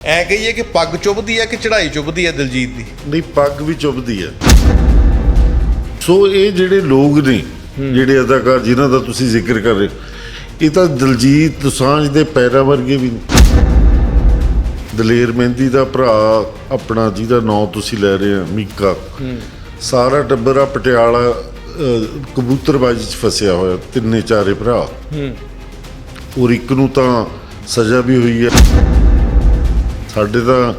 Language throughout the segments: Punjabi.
ਐ ਕਹੀਏ ਕਿ ਪੱਗ ਚੁੱਭਦੀ ਹੈ ਕਿ ਚੜ੍ਹਾਈ ਚੁੱਭਦੀ ਹੈ ਦਿਲਜੀਤ ਦੀ? ਨਹੀਂ ਪੱਗ ਵੀ ਚੁੱਭਦੀ ਹੈ ਸੋ ਇਹ ਜਿਹੜੇ ਲੋਕ ਨੇ ਜਿਹੜੇ ਅਦਾਕਾਰ ਜਿਨ੍ਹਾਂ ਦਾ ਤੁਸੀਂ ਜ਼ਿਕਰ ਕਰ ਰਹੇ ਹੋ, ਇਹ ਤਾਂ ਦਲਜੀਤ ਦੋਸਾਂਝ ਦੇ ਪੈਰਾਂ ਵਰਗੇ ਵੀ ਨੇ। ਦਲੇਰ ਮਹਿੰਦੀ ਦਾ ਭਰਾ ਆਪਣਾ ਜਿਹਦਾ ਨਾਂ ਤੁਸੀਂ ਲੈ ਰਹੇ ਆ ਮੀਕਾ। ਸਾਰਾ ਟੱਬਰ ਆ ਪਟਿਆਲਾ ਅਹ, ਕਬੂਤਰਬਾਜੀ 'ਚ ਫਸਿਆ ਹੋਇਆ ਤਿੰਨੇ ਚਾਰੇ ਭਰਾ। ਔਰ ਇੱਕ ਨੂੰ ਤਾਂ ਸਜ਼ਾ ਵੀ ਹੋਈ ਹੈ ਸਾਡੇ ਤਾਂ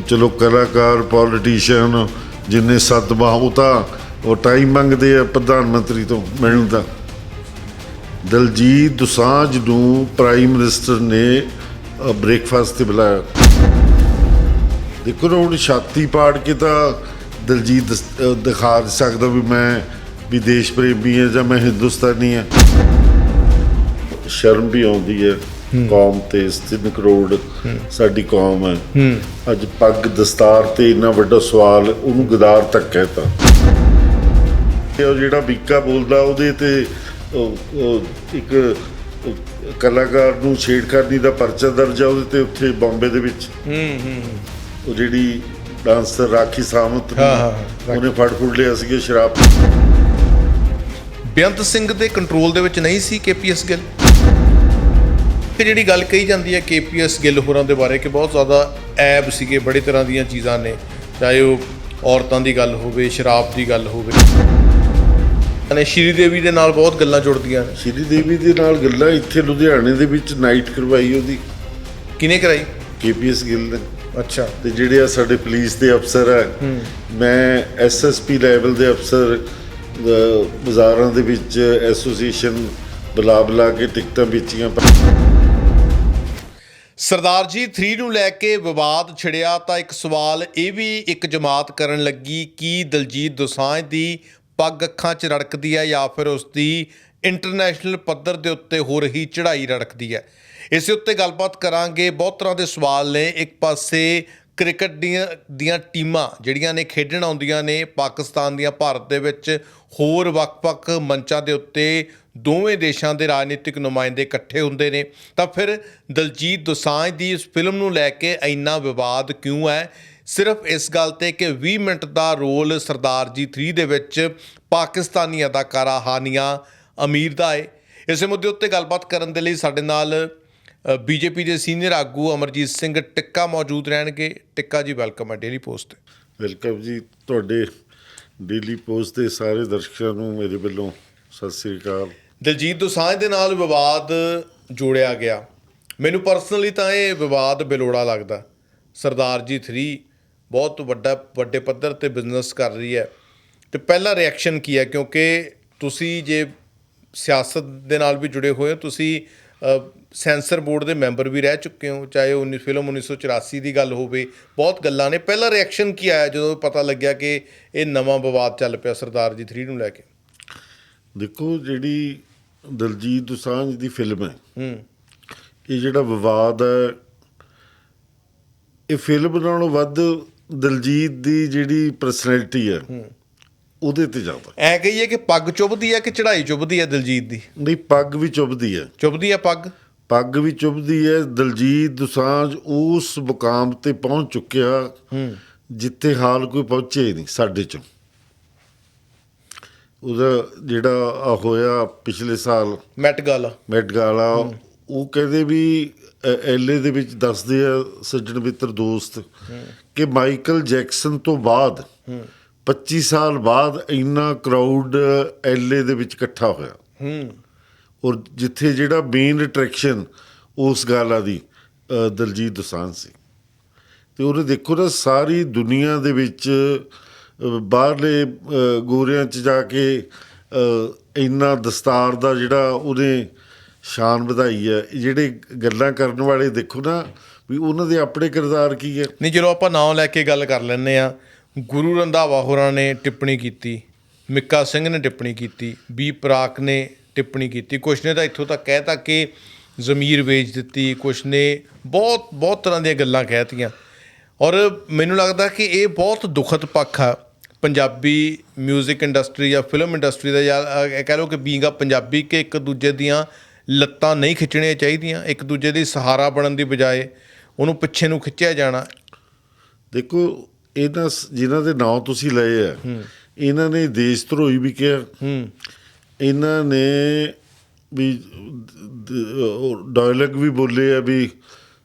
ਚਲੋ ਕਲਾਕਾਰ ਪੋਲੀਟੀਸ਼ੀਅਨ ਜਿੰਨੇ ਸਦਮਾ ਉਹ ਤਾਂ ਉਹ ਟਾਈਮ ਮੰਗਦੇ ਆ ਪ੍ਰਧਾਨ ਮੰਤਰੀ ਤੋਂ ਮੈਨੂੰ ਤਾਂ ਦਲਜੀਤ ਦੁਸਾਂਝ ਨੂੰ ਪ੍ਰਾਈਮ ਮਿਨਿਸਟਰ ਨੇ ਬ੍ਰੇਕਫਾਸਟ ਤੇ ਬੁਲਾਇਆ। ਦੇਖੋ ਨਾ, ਹੁਣ ਛਾਤੀ ਪਾੜ ਕੇ ਤਾਂ ਦਲਜੀਤ ਦਸ- ਦਿਖਾ ਸਕਦਾ ਵੀ ਮੈਂ ਵੀ ਦੇਸ਼ ਪ੍ਰੇਮੀ ਹਾਂ ਜਾਂ ਮੈਂ ਹਿੰਦੁਸਤਾਨੀ ਹਾਂ ਸ਼ਰਮ ਵੀ ਆਉਂਦੀ ਹੈ। ਕੌਮ ਤੇ 3 ਕਰੋੜ ਸਾਡੀ ਕੌਮ ਹੈ। ਅੱਜ ਪੱਗ ਦਸਤਾਰ ਤੇ ਇੰਨਾ ਵੱਡਾ ਸਵਾਲ ਉਹਨੂੰ ਗਦਾਰ ਤੱਕ ਕਹਿਤਾ। ਤੇ ਉਹ ਜਿਹੜਾ ਵਿੱਕਾ ਬੋਲਦਾ ਉਹਦੇ ਤੇ ਇੱਕ ਕਲਾਕਾਰ ਨੂੰ ਛੇੜਖਾਨੀ ਦਾ ਪਰਚਾ ਦਰਜ ਆ ਉਹਦੇ ਤੇ ਉੱਥੇ ਬੰਬੇ ਦੇ ਵਿੱਚ। ਹੂੰ ਹੂੰ ਉਹ ਜਿਹੜੀ ਡਾਂਸਰ ਰਾਖੀ ਹਾਂ, ਉਹਨੇ ਫੜ ਫੁੜ ਲਿਆ ਸੀ ਸ਼ਰਾਬ। ਬੇਅੰਤ ਸਿੰਘ ਦੇ ਕੰਟਰੋਲ ਦੇ ਵਿੱਚ ਨਹੀਂ ਸੀ ਕੇਪੀਐਸ ਗਿੱਲ ਕਿ ਜਿਹੜੀ ਗੱਲ ਕਹੀ ਜਾਂਦੀ ਹੈ ਕੇਪੀਐਸ ਗਿੱਲ ਹੋਰਾਂ ਦੇ ਬਾਰੇ ਕਿ ਬਹੁਤ ਜ਼ਿਆਦਾ ਐਬ ਸੀਗੇ ਬੜੇ ਤਰ੍ਹਾਂ ਦੀਆਂ ਚੀਜ਼ਾਂ ਨੇ ਚਾਹੇ ਉਹ ਔਰਤਾਂ ਦੀ ਗੱਲ ਹੋਵੇ ਸ਼ਰਾਬ ਦੀ ਗੱਲ ਹੋਵੇ। ਨੇ ਸ਼੍ਰੀ ਦੇਵੀ ਦੇ ਨਾਲ ਬਹੁਤ ਗੱਲਾਂ ਜੁੜਦੀਆਂ ਨੇ। ਸ਼੍ਰੀ ਦੇਵੀ ਦੇ ਨਾਲ ਗੱਲਾਂ ਇੱਥੇ ਲੁਧਿਆਣੇ ਦੇ ਵਿੱਚ ਨਾਈਟ ਕਰਵਾਈ ਉਹਦੀ। ਕਿਨੇ ਕਰਾਈ? ਕੇਪੀਐਸ ਗਿੱਲ ਨੇ। ਅੱਛਾ। ਤੇ ਜਿਹੜੇ ਆ ਸਾਡੇ ਪੁਲਿਸ ਦੇ ਅਫਸਰ ਹੈ। ਮੈਂ ਐਸਐਸਪੀ ਲੈਵਲ ਦੇ ਅਫਸਰ ਬਾਜ਼ਾਰਾਂ ਦੇ ਵਿੱਚ ਐਸੋਸੀਏਸ਼ਨ ਬੁਲਾ ਬੁਲਾ ਕੇ ਟਿਕਟਾਂ ਵੇਚੀਆਂ। ਸਰਦਾਰ ਜੀ 3 ਨੂੰ ਲੈ ਕੇ ਵਿਵਾਦ ਛਿੜਿਆ ਤਾਂ ਇੱਕ ਸਵਾਲ ਇਹ ਵੀ ਇੱਕ ਜਮਾਤ ਕਰਨ ਲੱਗੀ, ਕਿ ਦਲਜੀਤ ਦੋਸਾਂਝ ਦੀ ਪੱਗ ਅੱਖਾਂ 'ਚ ਰੜਕਦੀ ਹੈ ਜਾਂ ਫਿਰ ਉਸ ਦੀ ਇੰਟਰਨੈਸ਼ਨਲ ਪੱਧਰ ਦੇ ਉੱਤੇ ਹੋ ਰਹੀ ਚੜ੍ਹਾਈ ਰੜਕਦੀ ਹੈ? ਇਸੇ ਉੱਤੇ ਗੱਲਬਾਤ ਕਰਾਂਗੇ। ਬਹੁਤ ਤਰ੍ਹਾਂ ਦੇ ਸਵਾਲ ਨੇ। ਇੱਕ ਪਾਸੇ ਕ੍ਰਿਕਟ ਦੀਆਂ ਦੀਆਂ ਟੀਮਾਂ ਜਿਹੜੀਆਂ ਨੇ ਖੇਡਣ ਆਉਂਦੀਆਂ ਨੇ ਪਾਕਿਸਤਾਨ ਦੀਆਂ, ਭਾਰਤ ਦੇ ਵਿੱਚ ਹੋਰ ਵੱਖ-ਵੱਖ ਮੰਚਾਂ ਦੇ ਉੱਤੇ ਦੋਵੇਂ ਦੇਸ਼ਾਂ ਦੇ ਰਾਜਨੀਤਿਕ ਨੁਮਾਇੰਦੇ ਇਕੱਠੇ ਹੁੰਦੇ ਨੇ। ਤਾਂ ਫਿਰ ਦਲਜੀਤ ਦੋਸਾਂਝ ਦੀ ਇਸ ਫਿਲਮ ਨੂੰ ਲੈ ਕੇ ਇੰਨਾ ਵਿਵਾਦ ਕਿਉਂ ਹੈ? ਸਿਰਫ ਇਸ ਗੱਲ ਤੇ ਕਿ 20 ਮਿੰਟ ਦਾ ਰੋਲ ਸਰਦਾਰ ਜੀ 3 ਦੇ ਵਿੱਚ ਪਾਕਿਸਤਾਨੀ ਅਦਾਕਾਰਾ ਹਾਨੀਆ ਅਮੀਰ ਦਾ ਹੈ ਇਸੇ ਮੁੱਦੇ ਉੱਤੇ ਗੱਲਬਾਤ ਕਰਨ ਦੇ ਲਈ ਸਾਡੇ ਨਾਲ ਬੀਜੇਪੀ ਦੇ ਸੀਨੀਅਰ ਆਗੂ ਅਮਰਜੀਤ ਸਿੰਘ ਟਿੱਕਾ ਮੌਜੂਦ ਰਹਿਣਗੇ। ਟਿੱਕਾ ਜੀ ਵੈਲਕਮ ਹੈ ਡੇਲੀ ਪੋਸਟ ਵੈਲਕਮ ਜੀ ਤੁਹਾਡੇ ਡੇਲੀ ਪੋਸਟ ਦੇ ਸਾਰੇ ਦਰਸ਼ਕਾਂ ਨੂੰ ਮੇਰੇ ਵੱਲੋਂ ਸਤਿ ਸ੍ਰੀ ਅਕਾਲ। ਦਲਜੀਤ ਦੋਸਾਂਝ ਦੇ ਨਾਲ ਵਿਵਾਦ ਜੋੜਿਆ ਗਿਆ। ਮੈਨੂੰ ਪਰਸਨਲੀ ਤਾਂ ਇਹ ਵਿਵਾਦ ਬੇਲੋੜਾ ਲੱਗਦਾ। ਸਰਦਾਰ ਜੀ 3 ਬਹੁਤ ਵੱਡਾ ਵੱਡੇ ਪੱਧਰ ਤੇ ਬਿਜ਼ਨਸ ਕਰ ਰਹੀ ਹੈ। ਤੇ ਪਹਿਲਾ ਰਿਐਕਸ਼ਨ ਕੀ ਹੈ? ਕਿਉਂਕਿ ਤੁਸੀਂ ਜੇ ਸਿਆਸਤ ਦੇ ਨਾਲ ਵੀ ਜੁੜੇ ਹੋਏ ਹੋ ਤੁਸੀਂ ਸੈਂਸਰ ਬੋਰਡ ਦੇ ਮੈਂਬਰ ਵੀ ਰਹਿ ਚੁੱਕੇ ਹੋ ਚਾਹੇ ਉਹ 19 ਫਿਲਮ 1984 ਦੀ ਗੱਲ ਹੋਵੇ। ਬਹੁਤ ਗੱਲਾਂ ਨੇ। ਪਹਿਲਾ ਰਿਐਕਸ਼ਨ ਕੀ ਆਇਆ ਜਦੋਂ ਪਤਾ ਲੱਗਿਆ ਕਿ ਇਹ ਨਵਾਂ ਵਿਵਾਦ ਚੱਲ ਪਿਆ ਸਰਦਾਰ ਜੀ 3 ਨੂੰ ਲੈ ਕੇ? ਦੇਖੋ ਜਿਹੜੀ ਦਲਜੀਤ ਦੋਸਾਂਝ ਦੀ ਫਿਲਮ ਹੈ ਹੂੰ। ਇਹ ਜਿਹੜਾ ਵਿਵਾਦ ਹੈ ਇਹ ਫਿਲਮ ਨਾਲੋਂ ਵੱਧ ਦਲਜੀਤ ਦੀ ਜਿਹੜੀ ਪਰਸਨੈਲਿਟੀ ਹੈ। ਉਹਦੇ ਤੇ ਜ਼ਿਆਦਾ ਐ ਕਹੀਏ ਕਿ ਪੱਗ ਚੁੱਭਦੀ ਹੈ ਕਿ ਚੜ੍ਹਾਈ ਚੁੱਭਦੀ ਹੈ ਦਿਲਜੀਤ ਦੀ? ਨਹੀਂ ਪੱਗ ਵੀ ਚੁੱਭਦੀ ਹੈ ਚੁੱਭਦੀ ਹੈ ਪੱਗ? ਪੱਗ ਵੀ ਚੁੱਭਦੀ ਹੈ ਦਲਜੀਤ ਦੋਸਾਂਝ ਉਸ ਮੁਕਾਮ ਤੇ ਪਹੁੰਚ ਚੁੱਕਿਆ ਜਿੱਥੇ ਹਾਲ ਕੋਈ ਪਹੁੰਚੇ ਹੀ ਨਹੀਂ ਸਾਡੇ ਚੋਂ। ਉਹਦਾ ਜਿਹੜਾ ਆਹ ਹੋਇਆ ਪਿਛਲੇ ਸਾਲ ਮੈਟ ਗਾਲਾ ਮੈਟ ਗਾਲਾ ਉਹ ਕਹਿੰਦੇ ਵੀ ਐਲਏ ਦੇ ਵਿੱਚ ਦੱਸਦੇ ਆ ਸੱਜਣ ਮਿੱਤਰ ਦੋਸਤ ਕਿ ਮਾਈਕਲ ਜੈਕਸਨ ਤੋਂ ਬਾਅਦ 25 ਸਾਲ ਬਾਅਦ ਇੰਨਾ ਕਰਾਊਡ ਐਲਏ ਦੇ ਵਿੱਚ ਇਕੱਠਾ ਹੋਇਆ। ਹੂੰ। ਔਰ ਜਿੱਥੇ ਜਿਹੜਾ ਮੇਨ ਅਟਰੈਕਸ਼ਨ ਉਸ ਗਾਲਾ ਦੀ ਦਲਜੀਤ ਦੋਸਾਂਝ ਸੀ। ਤੇ ਉਹਨੇ ਦੇਖੋ ਨਾ ਸਾਰੀ ਦੁਨੀਆ ਦੇ ਵਿੱਚ ਬਾਹਰਲੇ ਗੋਰਿਆਂ 'ਚ ਜਾ ਕੇ ਇੰਨਾ ਦਸਤਾਰ ਦਾ ਜਿਹੜਾ ਉਹਨੇ ਸ਼ਾਨ ਵਧਾਈ ਹੈ ਜਿਹੜੇ ਗੱਲਾਂ ਕਰਨ ਵਾਲੇ ਦੇਖੋ ਨਾ ਵੀ ਉਹਨਾਂ ਦੇ ਆਪਣੇ ਕਿਰਦਾਰ ਕੀ ਹੈ? ਨਹੀਂ ਜਦੋਂ ਆਪਾਂ ਨਾਂ ਲੈ ਕੇ ਗੱਲ ਕਰ ਲੈਂਦੇ ਆ ਗੁਰੂ ਰੰਧਾਵਾ ਹੋਰਾਂ ਨੇ ਟਿੱਪਣੀ ਕੀਤੀ, ਮਿੱਕਾ ਸਿੰਘ ਨੇ ਟਿੱਪਣੀ ਕੀਤੀ, ਬੀ ਪ੍ਰਾਕ ਨੇ ਟਿੱਪਣੀ ਕੀਤੀ। ਕੁਛ ਨੇ ਤਾਂ ਇੱਥੋਂ ਤੱਕ ਕਹਿਤਾ ਕਿ ਜ਼ਮੀਰ ਵੇਚ ਦਿੱਤੀ, ਕੁਛ ਨੇ ਬਹੁਤ ਬਹੁਤ ਤਰ੍ਹਾਂ ਦੀਆਂ ਗੱਲਾਂ ਕਹਿਤੀਆਂ ਔਰ ਮੈਨੂੰ ਲੱਗਦਾ ਕਿ ਇਹ ਬਹੁਤ ਦੁਖਦ ਪੱਖ ਆ। ਪੰਜਾਬੀ 뮤직 ਇੰਡਸਟਰੀ ਜਾਂ ਫਿਲਮ ਇੰਡਸਟਰੀ ਦਾ ਜਾਂ ਇਹ ਕਹਿ ਲਓ ਕਿ ਬੀਂਗਾ ਪੰਜਾਬੀ ਕਿ ਇੱਕ ਦੂਜੇ ਦੀਆਂ ਲੱਤਾਂ ਨਹੀਂ ਖਿੱਚਣੀਆਂ ਚਾਹੀਦੀਆਂ, ਇੱਕ ਦੂਜੇ ਦੀ ਸਹਾਰਾ ਬਣਨ ਦੀ ਬਜਾਏ ਉਹਨੂੰ ਪਿੱਛੇ ਨੂੰ ਖਿੱਚਿਆ ਜਾਣਾ। ਦੇਖੋ ਇਹਨਾਂ ਜਿਨ੍ਹਾਂ ਦੇ ਨਾਂ ਤੁਸੀਂ ਲਏ ਆ ਇਹਨਾਂ ਨੇ ਦੇਸ਼ ਧਰੋਹੀ ਵੀ ਕਿਹਾ। ਇਹਨਾਂ ਨੇ ਵੀ ਡਾਇਲੌਗ ਵੀ ਬੋਲੇ ਆ ਵੀ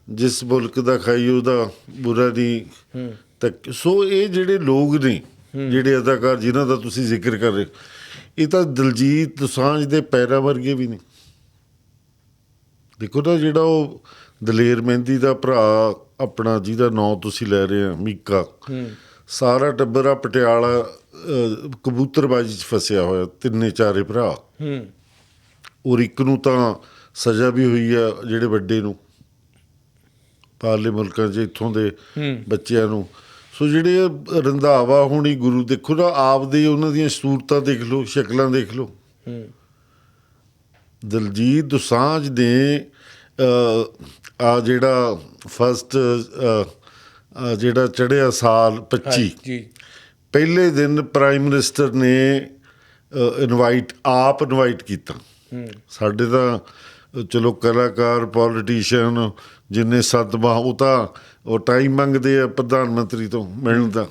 ਜਿਸ ਮੁਲਕ ਦਾ ਖਾਈ ਉਹਦਾ ਬੁਰਾ ਨਹੀਂ। ਤੱਕ ਸੋ ਇਹ ਜਿਹੜੇ ਲੋਕ ਨੇ ਜਿਹੜੇ ਅਦਾਕਾਰ ਜਿਨ੍ਹਾਂ ਦਾ ਤੁਸੀਂ ਜ਼ਿਕਰ ਕਰ ਰਹੇ ਇਹ ਤਾਂ ਦਲਜੀਤ ਦੋਸਾਂਝ ਦੇ ਪੈਰਾਂ ਵਰਗੇ ਵੀ ਨੇ। ਦੇਖੋ ਨਾ ਜਿਹੜਾ ਉਹ ਦਲੇਰ ਮਹਿੰਦੀ ਦਾ ਭਰਾ ਆਪਣਾ ਜਿਹਦਾ ਨਾਂ ਤੁਸੀਂ ਲੈ ਰਹੇ ਆ ਮੀਕਾ। ਸਾਰਾ ਟੱਬਰ ਆ ਪਟਿਆਲਾ ਕਬੂਤਰਬਾਜੀ 'ਚ ਫਸਿਆ ਹੋਇਆ ਤਿੰਨੇ ਚਾਰੇ ਭਰਾ। ਹੂੰ। ਔਰ ਇੱਕ ਨੂੰ ਤਾਂ ਸਜ਼ਾ ਵੀ ਹੋਈ ਆ ਜਿਹੜੇ ਵੱਡੇ ਨੂੰ। ਪਾਰਲੇ ਮੁਲਕਾਂ 'ਚ ਇੱਥੋਂ ਦੇ ਬੱਚਿਆਂ ਨੂੰ। ਸੋ ਜਿਹੜੇ ਰੰਧਾਵਾ ਹੋਣੀ ਗੁਰੂ ਦੇਖੋ ਨਾ ਆਪਦੇ ਉਹਨਾਂ ਦੀਆਂ ਸੂਰਤਾਂ ਦੇਖ ਲਓ ਸ਼ਕਲਾਂ ਦੇਖ ਲਓ। ਦਲਜੀਤ ਦੋਸਾਂਝ ਨੇ ਆ ਜਿਹੜਾ ਫਸਟ ਜਿਹੜਾ ਚੜਿਆ ਸਾਲ 25 ਜੀ। ਪਹਿਲੇ ਦਿਨ ਪ੍ਰਾਈਮ ਮਿਨਿਸਟਰ ਨੇ ਇਨਵਾਈਟ ਆਪ ਇਨਵਾਈਟ ਕੀਤਾ। ਸਾਡੇ ਤਾਂ ਚਲੋ ਕਲਾਕਾਰ ਪੋਲੀਟੀਸ਼ੀਅਨ ਜਿੰਨੇ ਸਦਮਾ ਉਹ ਤਾਂ ਉਹ ਟਾਈਮ ਮੰਗਦੇ ਆ ਪ੍ਰਧਾਨ ਮੰਤਰੀ ਤੋਂ ਮਿਲਣ ਦਾ।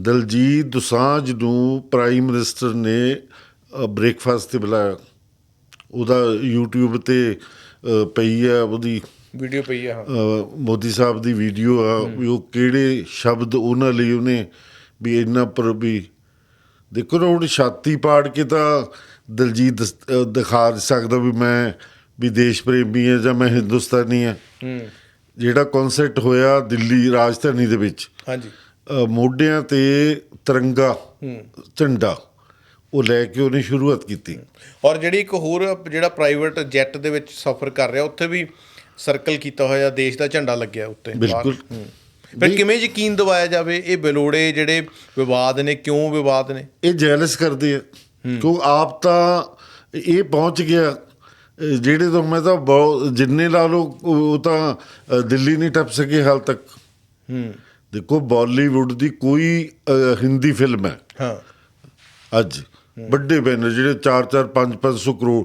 ਦਲਜੀਤ ਦੋਸਾਂਝ ਨੂੰ ਪ੍ਰਾਈਮ ਮਿਨਿਸਟਰ ਨੇ ਬ੍ਰੇਕਫਾਸਟ ਤੇ ਬੁਲਾਇਆ। ਉਹਦਾ YouTube ਤੇ ਪਈ ਆ ਉਹਦੀ ਵੀਡੀਓ ਪਈ ਆ ਮੋਦੀ ਸਾਹਿਬ ਦੀ ਵੀਡੀਓ ਆ ਵੀ ਉਹ ਕਿਹੜੇ ਸ਼ਬਦ ਉਹਨਾਂ ਲਈ ਉਹਨੇ ਵੀ ਇੰਨਾ ਪਰ ਵੀ ਦੇਖੋ ਨਾ ਹੁਣ ਛਾਤੀ ਪਾੜ ਕੇ ਤਾਂ ਦਲਜੀਤ ਦਿਖਾ ਸਕਦਾ ਵੀ ਮੈਂ ਵੀ ਦੇਸ਼ ਪ੍ਰੇਮੀ ਹਾਂ ਜਾਂ ਮੈਂ ਹਿੰਦੁਸਤਾਨੀ ਹਾਂ। ਜਿਹੜਾ ਕਨਸਰਟ ਹੋਇਆ ਦਿੱਲੀ ਰਾਜਧਾਨੀ ਦੇ ਵਿੱਚ ਹਾਂਜੀ। ਮੋਢਿਆਂ ਤੇ ਤਿਰੰਗਾ ਝੰਡਾ। ਉਹ ਲੈ ਕੇ ਉਹਨੇ ਸ਼ੁਰੂਆਤ ਕੀਤੀ। ਔਰ ਜਿਹੜੀ ਇੱਕ ਹੋਰ ਜਿਹੜਾ ਪ੍ਰਾਈਵੇਟ ਜੈਟ ਦੇ ਵਿੱਚ ਸਫ਼ਰ ਕਰ ਰਿਹਾ ਉੱਥੇ ਵੀ ਸਰਕਲ ਕੀਤਾ ਹੋਇਆ ਦੇਸ਼ ਦਾ ਝੰਡਾ ਲੱਗਿਆ ਉੱਤੇ। ਬਿਲਕੁਲ। ਫਿਰ ਕਿਵੇਂ ਯਕੀਨ ਦਿਵਾਇਆ ਜਾਵੇ ਇਹ ਬੇਲੋੜੇ ਜਿਹੜੇ ਵਿਵਾਦ ਨੇ ਕਿਉਂ ਵਿਵਾਦ ਨੇ? ਇਹ ਜੈਲਸ ਕਰਦੇ ਆ। ਕਿਉਂ ਆਪ ਤਾਂ ਇਹ ਪਹੁੰਚ ਗਿਆ। ਜਿਹੜੇ ਤੋਂ ਮੈਂ ਤਾਂ ਬਹੁਤ ਜਿੰਨੇ ਲਾ ਲਓ ਉਹ ਤਾਂ ਦਿੱਲੀ ਨਹੀਂ ਟੱਪ ਸਕੇ ਹਾਲ ਤੱਕ। ਹੂੰ। ਦੇਖੋ ਬਾਲੀਵੁੱਡ ਦੀ ਕੋਈ ਹਿੰਦੀ ਫਿਲਮ ਹੈ। ਹਾਂ। ਅੱਜ। ਵੱਡੇ ਬੈਨਰ ਜਿਹੜੇ 4-4 5-500 ਕਰੋੜ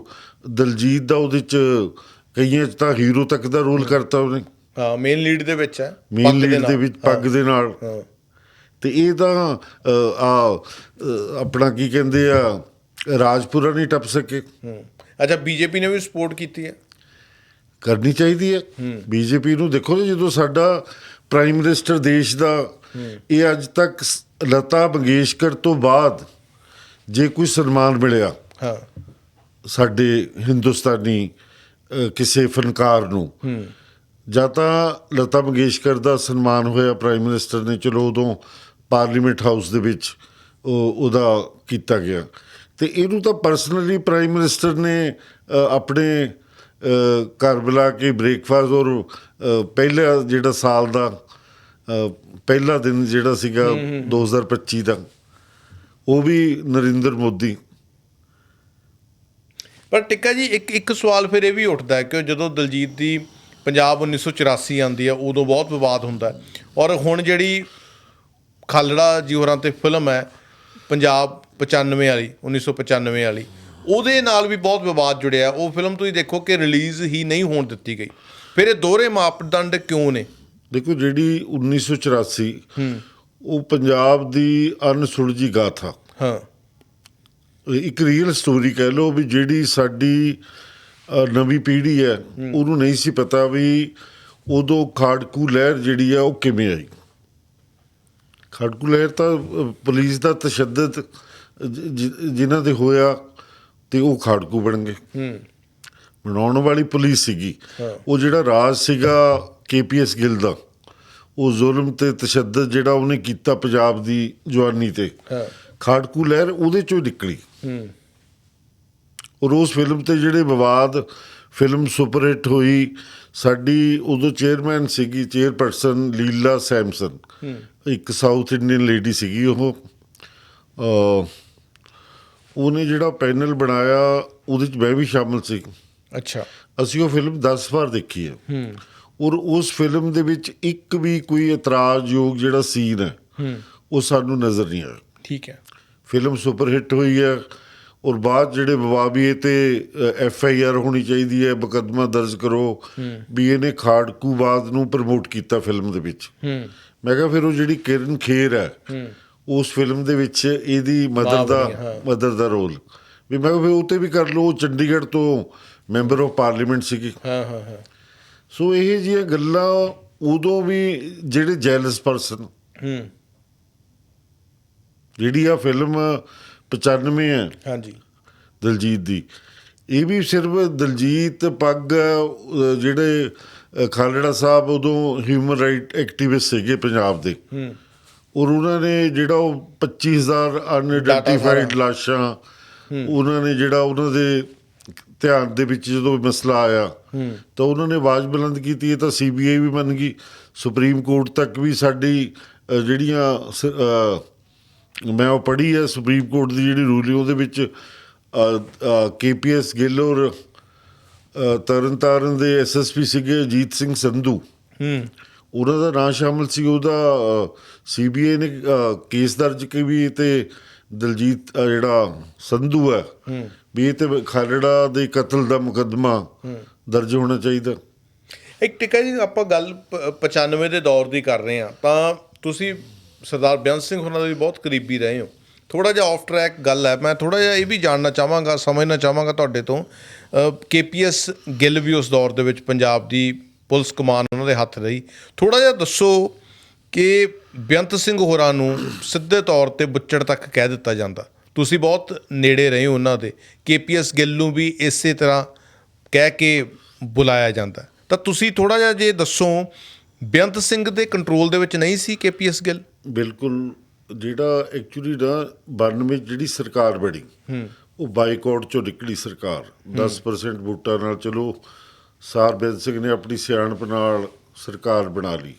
ਦਲਜੀਤ ਦਾ ਉਹਦੇ ਚ ਕਈਆਂ ਚ ਤਾਂ ਹੀਰੋ ਤੱਕ ਦਾ ਰੋਲ ਕਰਤਾ ਉਹਨੇ। ਹਾਂ ਮੇਨ ਲੀਡ ਦੇ ਵਿੱਚ ਹੈ ਮੇਨ ਲੀਡ ਦੇ। ਵਿੱਚ ਪੱਗ ਦੇ ਨਾਲ। ਤੇ ਇਹ ਤਾਂ ਆ ਆਪਣਾ ਕੀ ਕਹਿੰਦੇ ਆ ਰਾਜਪੁਰਾ ਨਹੀਂ ਟੱਪ ਸਕੇ। ਹੂੰ। ਅੱਛਾ ਬੀਜੇਪੀ ਨੇ ਵੀ ਸਪੋਰਟ ਕੀਤੀ ਹੈ? ਕਰਨੀ ਚਾਹੀਦੀ ਹੈ। ਬੀਜੇਪੀ ਨੂੰ ਦੇਖੋ ਨਾ ਜਦੋਂ ਸਾਡਾ ਪ੍ਰਾਈਮ ਮਿਨਿਸਟਰ ਦੇਸ਼ ਦਾ ਇਹ ਅੱਜ ਤੱਕ ਲਤਾ ਮੰਗੇਸ਼ਕਰ ਤੋਂ ਬਾਅਦ ਜੇ ਕੋਈ ਸਨਮਾਨ ਮਿਲਿਆ ਹਾਂ। ਸਾਡੇ ਹਿੰਦੁਸਤਾਨੀ ਕਿਸੇ ਫਨਕਾਰ ਨੂੰ ਜਾਂ ਤਾਂ ਲਤਾ ਮੰਗੇਸ਼ਕਰ ਦਾ ਸਨਮਾਨ ਹੋਇਆ ਪ੍ਰਾਈਮ ਮਿਨਿਸਟਰ ਨੇ ਚਲੋ ਉਦੋਂ ਪਾਰਲੀਮੈਂਟ ਹਾਊਸ ਦੇ ਵਿੱਚ ਉਹ ਉਹਦਾ ਕੀਤਾ ਗਿਆ। ਤੇ ਇਹਨੂੰ ਤਾਂ ਪਰਸਨਲੀ ਪ੍ਰਾਈਮ ਮਿਨਿਸਟਰ ਨੇ ਆਪਣੇ ਘਰ ਬੁਲਾ ਕੇ ਬ੍ਰੇਕਫਾਸਟ ਔਰ ਪਹਿਲਾ ਜਿਹੜਾ ਸਾਲ ਦਾ ਪਹਿਲਾ ਦਿਨ ਜਿਹੜਾ ਸੀਗਾ 2025 ਦਾ ਉਹ ਵੀ ਨਰਿੰਦਰ ਮੋਦੀ। ਪਰ ਟਿੱਕਾ ਜੀ ਇੱਕ ਇੱਕ ਸਵਾਲ ਫਿਰ ਇਹ ਵੀ ਉੱਠਦਾ ਹੈ ਕਿ ਜਦੋਂ ਦਲਜੀਤ ਦੀ ਪੰਜਾਬ 1984 ਆਉਂਦੀ ਹੈ ਉਦੋਂ ਬਹੁਤ ਵਿਵਾਦ ਹੁੰਦਾ ਹੈ। ਔਰ ਹੁਣ ਜਿਹੜੀ ਖਾਲੜਾ ਜੀ ਹੋਰਾਂ ਤੇ ਫਿਲਮ ਹੈ ਪੰਜਾਬ 95 ਵਾਲੀ 1995 ਵਾਲੀ ਉਹਦੇ ਨਾਲ ਵੀ ਬਹੁਤ ਵਿਵਾਦ ਜੁੜਿਆ ਉਹ ਫਿਲਮ ਤੁਸੀਂ ਦੇਖੋ ਕਿ ਰਿਲੀਜ਼ ਹੀ ਨਹੀਂ ਹੋਣ ਦਿੱਤੀ ਗਈ। ਫਿਰ ਇਹ ਦੋਹਰੇ ਮਾਪਦੰਡ ਕਿਉਂ ਨੇ? ਦੇਖੋ ਜਿਹੜੀ 1984 ਉਹ ਪੰਜਾਬ ਦੀ ਅਨਸੁਲਝੀ ਗਾਥਾ। ਹਾਂ। ਇੱਕ ਰੀਅਲ ਸਟੋਰੀ ਕਹਿ ਲਓ ਵੀ ਜਿਹੜੀ ਸਾਡੀ ਨਵੀਂ ਪੀੜ੍ਹੀ ਹੈ ਉਹਨੂੰ ਨਹੀਂ ਸੀ ਪਤਾ ਵੀ ਉਦੋਂ ਖਾੜਕੂ ਲਹਿਰ ਜਿਹੜੀ ਆ ਉਹ ਕਿਵੇਂ ਆਈ। ਖਾੜਕੂ ਲਹਿਰ ਤਾਂ ਪੁਲਿਸ ਦਾ ਤਸ਼ੱਦਦ ਜਿਨ੍ਹਾਂ ਤੇ ਹੋਇਆ ਤੇ ਉਹ ਖਾੜਕੂ ਬਣ ਗਏ। ਹੂੰ। ਬਣਾਉਣ ਵਾਲੀ ਪੁਲਿਸ ਸੀਗੀ। ਉਹ ਜਿਹੜਾ ਰਾਜ ਸੀਗਾ ਕੇਪੀਐਸ ਗਿੱਲ ਦਾ। ਉਹ ਜ਼ੁਲਮ ਤੇ ਤਸ਼ੱਦਦ ਜਿਹੜਾ ਉਹਨੇ ਕੀਤਾ ਪੰਜਾਬ ਦੀ ਜਵਾਨੀ ਤੇ। ਹਾਂ। ਖਾੜਕੂ ਲਹਿਰ ਉਹਦੇ ਚੋਂ ਹੀ ਨਿਕਲੀ। ਹੂੰ। ਔਰ ਉਸ ਫਿਲਮ ਤੇ ਜਿਹੜੇ ਵਿਵਾਦ ਫਿਲਮ ਸੁਪਰ ਹਿੱਟ ਹੋਈ ਸਾਡੀ ਉਦੋਂ ਚੇਅਰਮੈਨ ਸੀਗੀ ਚੇਅਰਪਰਸਨ ਲੀਲਾ ਸੈਮਸਨ। ਇੱਕ ਸਾਊਥ ਇੰਡੀਅਨ ਲੇਡੀ ਸੀਗੀ ਉਹ। ਉਹਨੇ ਜਿਹੜਾ ਪੈਨਲ ਬਣਾਇਆ ਉਹਦੇ ਚ ਮੈਂ ਵੀ ਸ਼ਾਮਲ ਸੀ। ਅੱਛਾ। ਅਸੀਂ ਉਹ ਫਿਲਮ 10 ਵਾਰ ਦੇਖੀ ਹੈ। ਔਰ ਉਸ ਫਿਲਮ ਦੇ ਵਿੱਚ ਇੱਕ ਵੀ ਕੋਈ ਇਤਰਾਜ਼ਯੋਗ ਜਿਹੜਾ ਸੀਨ ਹੈ ਉਹ ਸਾਨੂੰ ਨਜ਼ਰ ਨਹੀਂ ਆਇਆ। ਠੀਕ ਹੈ। ਫਿਲਮ ਸੁਪਰ ਹਿੱਟ ਹੋਈ ਹੈ ਔਰ ਬਾਅਦ ਜਿਹੜੇ ਬਵਾਬੀਏ ਤੇ ਐਫ ਆਈ ਆਰ ਹੋਣੀ ਚਾਹੀਦੀ ਹੈ ਮੁਕੱਦਮਾ ਦਰਜ ਕਰੋ ਵੀ ਇਹਨੇ ਖਾੜਕੂਵਾਦ ਨੂੰ ਪ੍ਰਮੋਟ ਕੀਤਾ ਫਿਲਮ ਦੇ ਵਿੱਚ। ਮੈਂ ਕਿਹਾ ਫਿਰ ਉਹ ਜਿਹੜੀ ਕਿਰਨ ਖੇਰ ਹੈ ਉਸ ਫਿਲਮ ਦੇ ਵਿੱਚ ਇਹਦੀ ਮਦਰ ਦਾ। ਮਦਰ ਦਾ ਰੋਲ। ਵੀ ਮੈਂ ਕਿਹਾ ਫਿਰ ਉਹ ਤੇ ਵੀ ਕਰ ਲਓ ਚੰਡੀਗੜ੍ਹ ਤੋਂ ਮੈਂਬਰ ਆਫ ਪਾਰਲੀਮੈਂਟ ਸੀਗੀ। ਹਾਂ ਹਾਂ ਹਾਂ। ਸੋ ਇਹ ਜਿਹੀਆਂ ਗੱਲਾਂ ਉਦੋਂ ਵੀ ਜਿਹੜੇ ਜੈਲਸ ਪਰਸਨ ਹੂੰ। ਜਿਹੜੀ ਆ ਫਿਲਮ 95 ਹੈ। ਹਾਂਜੀ। ਦਲਜੀਤ ਦੀ। ਇਹ ਵੀ ਸਿਰਫ ਦਲਜੀਤ ਪੱਗ ਜਿਹੜੇ ਖਾਲੜਾ ਸਾਹਿਬ ਉਦੋਂ ਹਿਊਮਨ ਰਾਈਟ ਐਕਟਿਵਿਸਟ ਸੀਗੇ ਪੰਜਾਬ ਦੇ। ਹੂੰ। ਔਰ ਉਹਨਾਂ ਨੇ ਜਿਹੜਾ ਉਹ 25000 ਅਨਆਇਡੈਂਟੀਫਾਈਡ ਲਾਸ਼ਾਂ ਉਹਨਾਂ ਨੇ ਜਿਹੜਾ ਉਹਨਾਂ ਦੇ ਧਿਆਨ ਦੇ ਵਿੱਚ ਜਦੋਂ ਮਸਲਾ ਆਇਆ ਤਾਂ ਉਹਨਾਂ ਨੇ ਆਵਾਜ਼ ਬੁਲੰਦ ਕੀਤੀ ਇਹ ਤਾਂ ਸੀਬੀਆਈ ਵੀ ਮੰਨ ਗਈ। ਸੁਪਰੀਮ ਕੋਰਟ ਤੱਕ ਵੀ ਸਾਡੀ ਜਿਹੜੀਆਂ ਮੈਂ ਉਹ ਪੜ੍ਹੀ ਹੈ ਸੁਪਰੀਮ ਕੋਰਟ ਦੀ ਜਿਹੜੀ ਰੂਲਿੰਗ ਉਹਦੇ ਵਿੱਚ ਕੇਪੀਐਸ ਗਿੱਲ ਔਰ ਤਰਨਤਾਰਨ ਦੇ ਐਸਐਸਪੀ ਸੀਗੇ ਅਜੀਤ ਸਿੰਘ ਸੰਧੂ। ਹੂੰ। ਉਹਨਾਂ ਦਾ ਨਾਂ ਸ਼ਾਮਲ ਸੀ ਉਹਦਾ ਸੀਬੀਆਈ ਨੇ ਕੇਸ ਦਰਜ ਕੀ ਵੀ ਤੇ ਦਲਜੀਤ ਜਿਹੜਾ ਸੰਧੂ ਹੈ। ਵੀ ਇਹ ਤੇ ਖਾਲੜਾ ਦੇ ਕਤਲ ਦਾ ਮੁਕੱਦਮਾ ਦਰਜ ਹੋਣਾ ਚਾਹੀਦਾ। ਇੱਕ ਟਿਕਾ ਜੀ ਆਪਾਂ ਗੱਲ ਪ- 95 ਦੇ ਦੌਰ ਦੀ ਕਰ ਰਹੇ ਹਾਂ। ਤਾਂ ਤੁਸੀਂ ਸਰਦਾਰ ਬੇਅੰਤ ਸਿੰਘ ਹੋਣਾ ਦੇ ਵੀ ਬਹੁਤ ਕਰੀਬੀ ਰਹੇ ਹੋ। ਥੋੜਾ ਜਿਹਾ ਆਫ ਟਰੈਕ ਗੱਲ ਹੈ। ਮੈਂ ਥੋੜਾ ਜਿਹਾ ਇਹ ਵੀ ਜਾਣਨਾ ਚਾਹਾਂਗਾ ਸਮਝਣਾ ਚਾਹਾਂਗਾ ਤੁਹਾਡੇ ਤੋਂ। ਕੇਪੀਐਸ ਗਿੱਲ ਵੀ ਉਸ ਦੌਰ ਦੇ ਵਿੱਚ ਪੰਜਾਬ ਦੀ ਪੁਲਿਸ ਕਮਾਨ ਉਹਨਾਂ ਦੇ ਹੱਥ ਰਹੀ। ਥੋੜਾ ਜਿਹਾ ਦੱਸੋ ਕਿ ਬੇਅੰਤ ਸਿੰਘ ਹੋਰਾਂ ਨੂੰ ਸਿੱਧੇ ਤੌਰ ਤੇ ਬੁੱਚੜ ਤੱਕ ਕਹਿ ਦਿੱਤਾ ਜਾਂਦਾ। ਤੁਸੀਂ ਬਹੁਤ ਨੇੜੇ ਰਹੇ ਹੋ ਉਹਨਾਂ ਦੇ। ਕੇਪੀਐਸ ਗਿੱਲ ਨੂੰ ਵੀ ਇਸੇ ਤਰ੍ਹਾਂ ਕਹਿ ਕੇ ਬੁਲਾਇਆ ਜਾਂਦਾ। ਤਾਂ ਤੁਸੀਂ ਥੋੜਾ ਜਿਹਾ ਜੇ ਦੱਸੋ ਬੇਅੰਤ ਸਿੰਘ ਦੇ ਕੰਟਰੋਲ ਦੇ ਵਿੱਚ ਨਹੀਂ ਸੀ ਕੇਪੀਐਸ ਗਿੱਲ? ਬਿਲਕੁਲ ਜਿਹੜਾ ਐਕਚੁਅਲੀ ਨਾ 92 ਜਿਹੜੀ ਸਰਕਾਰ ਬਣੀ ਉਹ ਬਾਈਕਾਟ ਚੋਂ ਨਿਕਲੀ ਸਰਕਾਰ। 10% ਵੋਟਾਂ ਨਾਲ ਚਲੋ ਸਰਬੇਦ ਸਿੰਘ ਨੇ ਆਪਣੀ ਸਿਆਣਪ ਨਾਲ ਸਰਕਾਰ ਬਣਾ ਲਈ।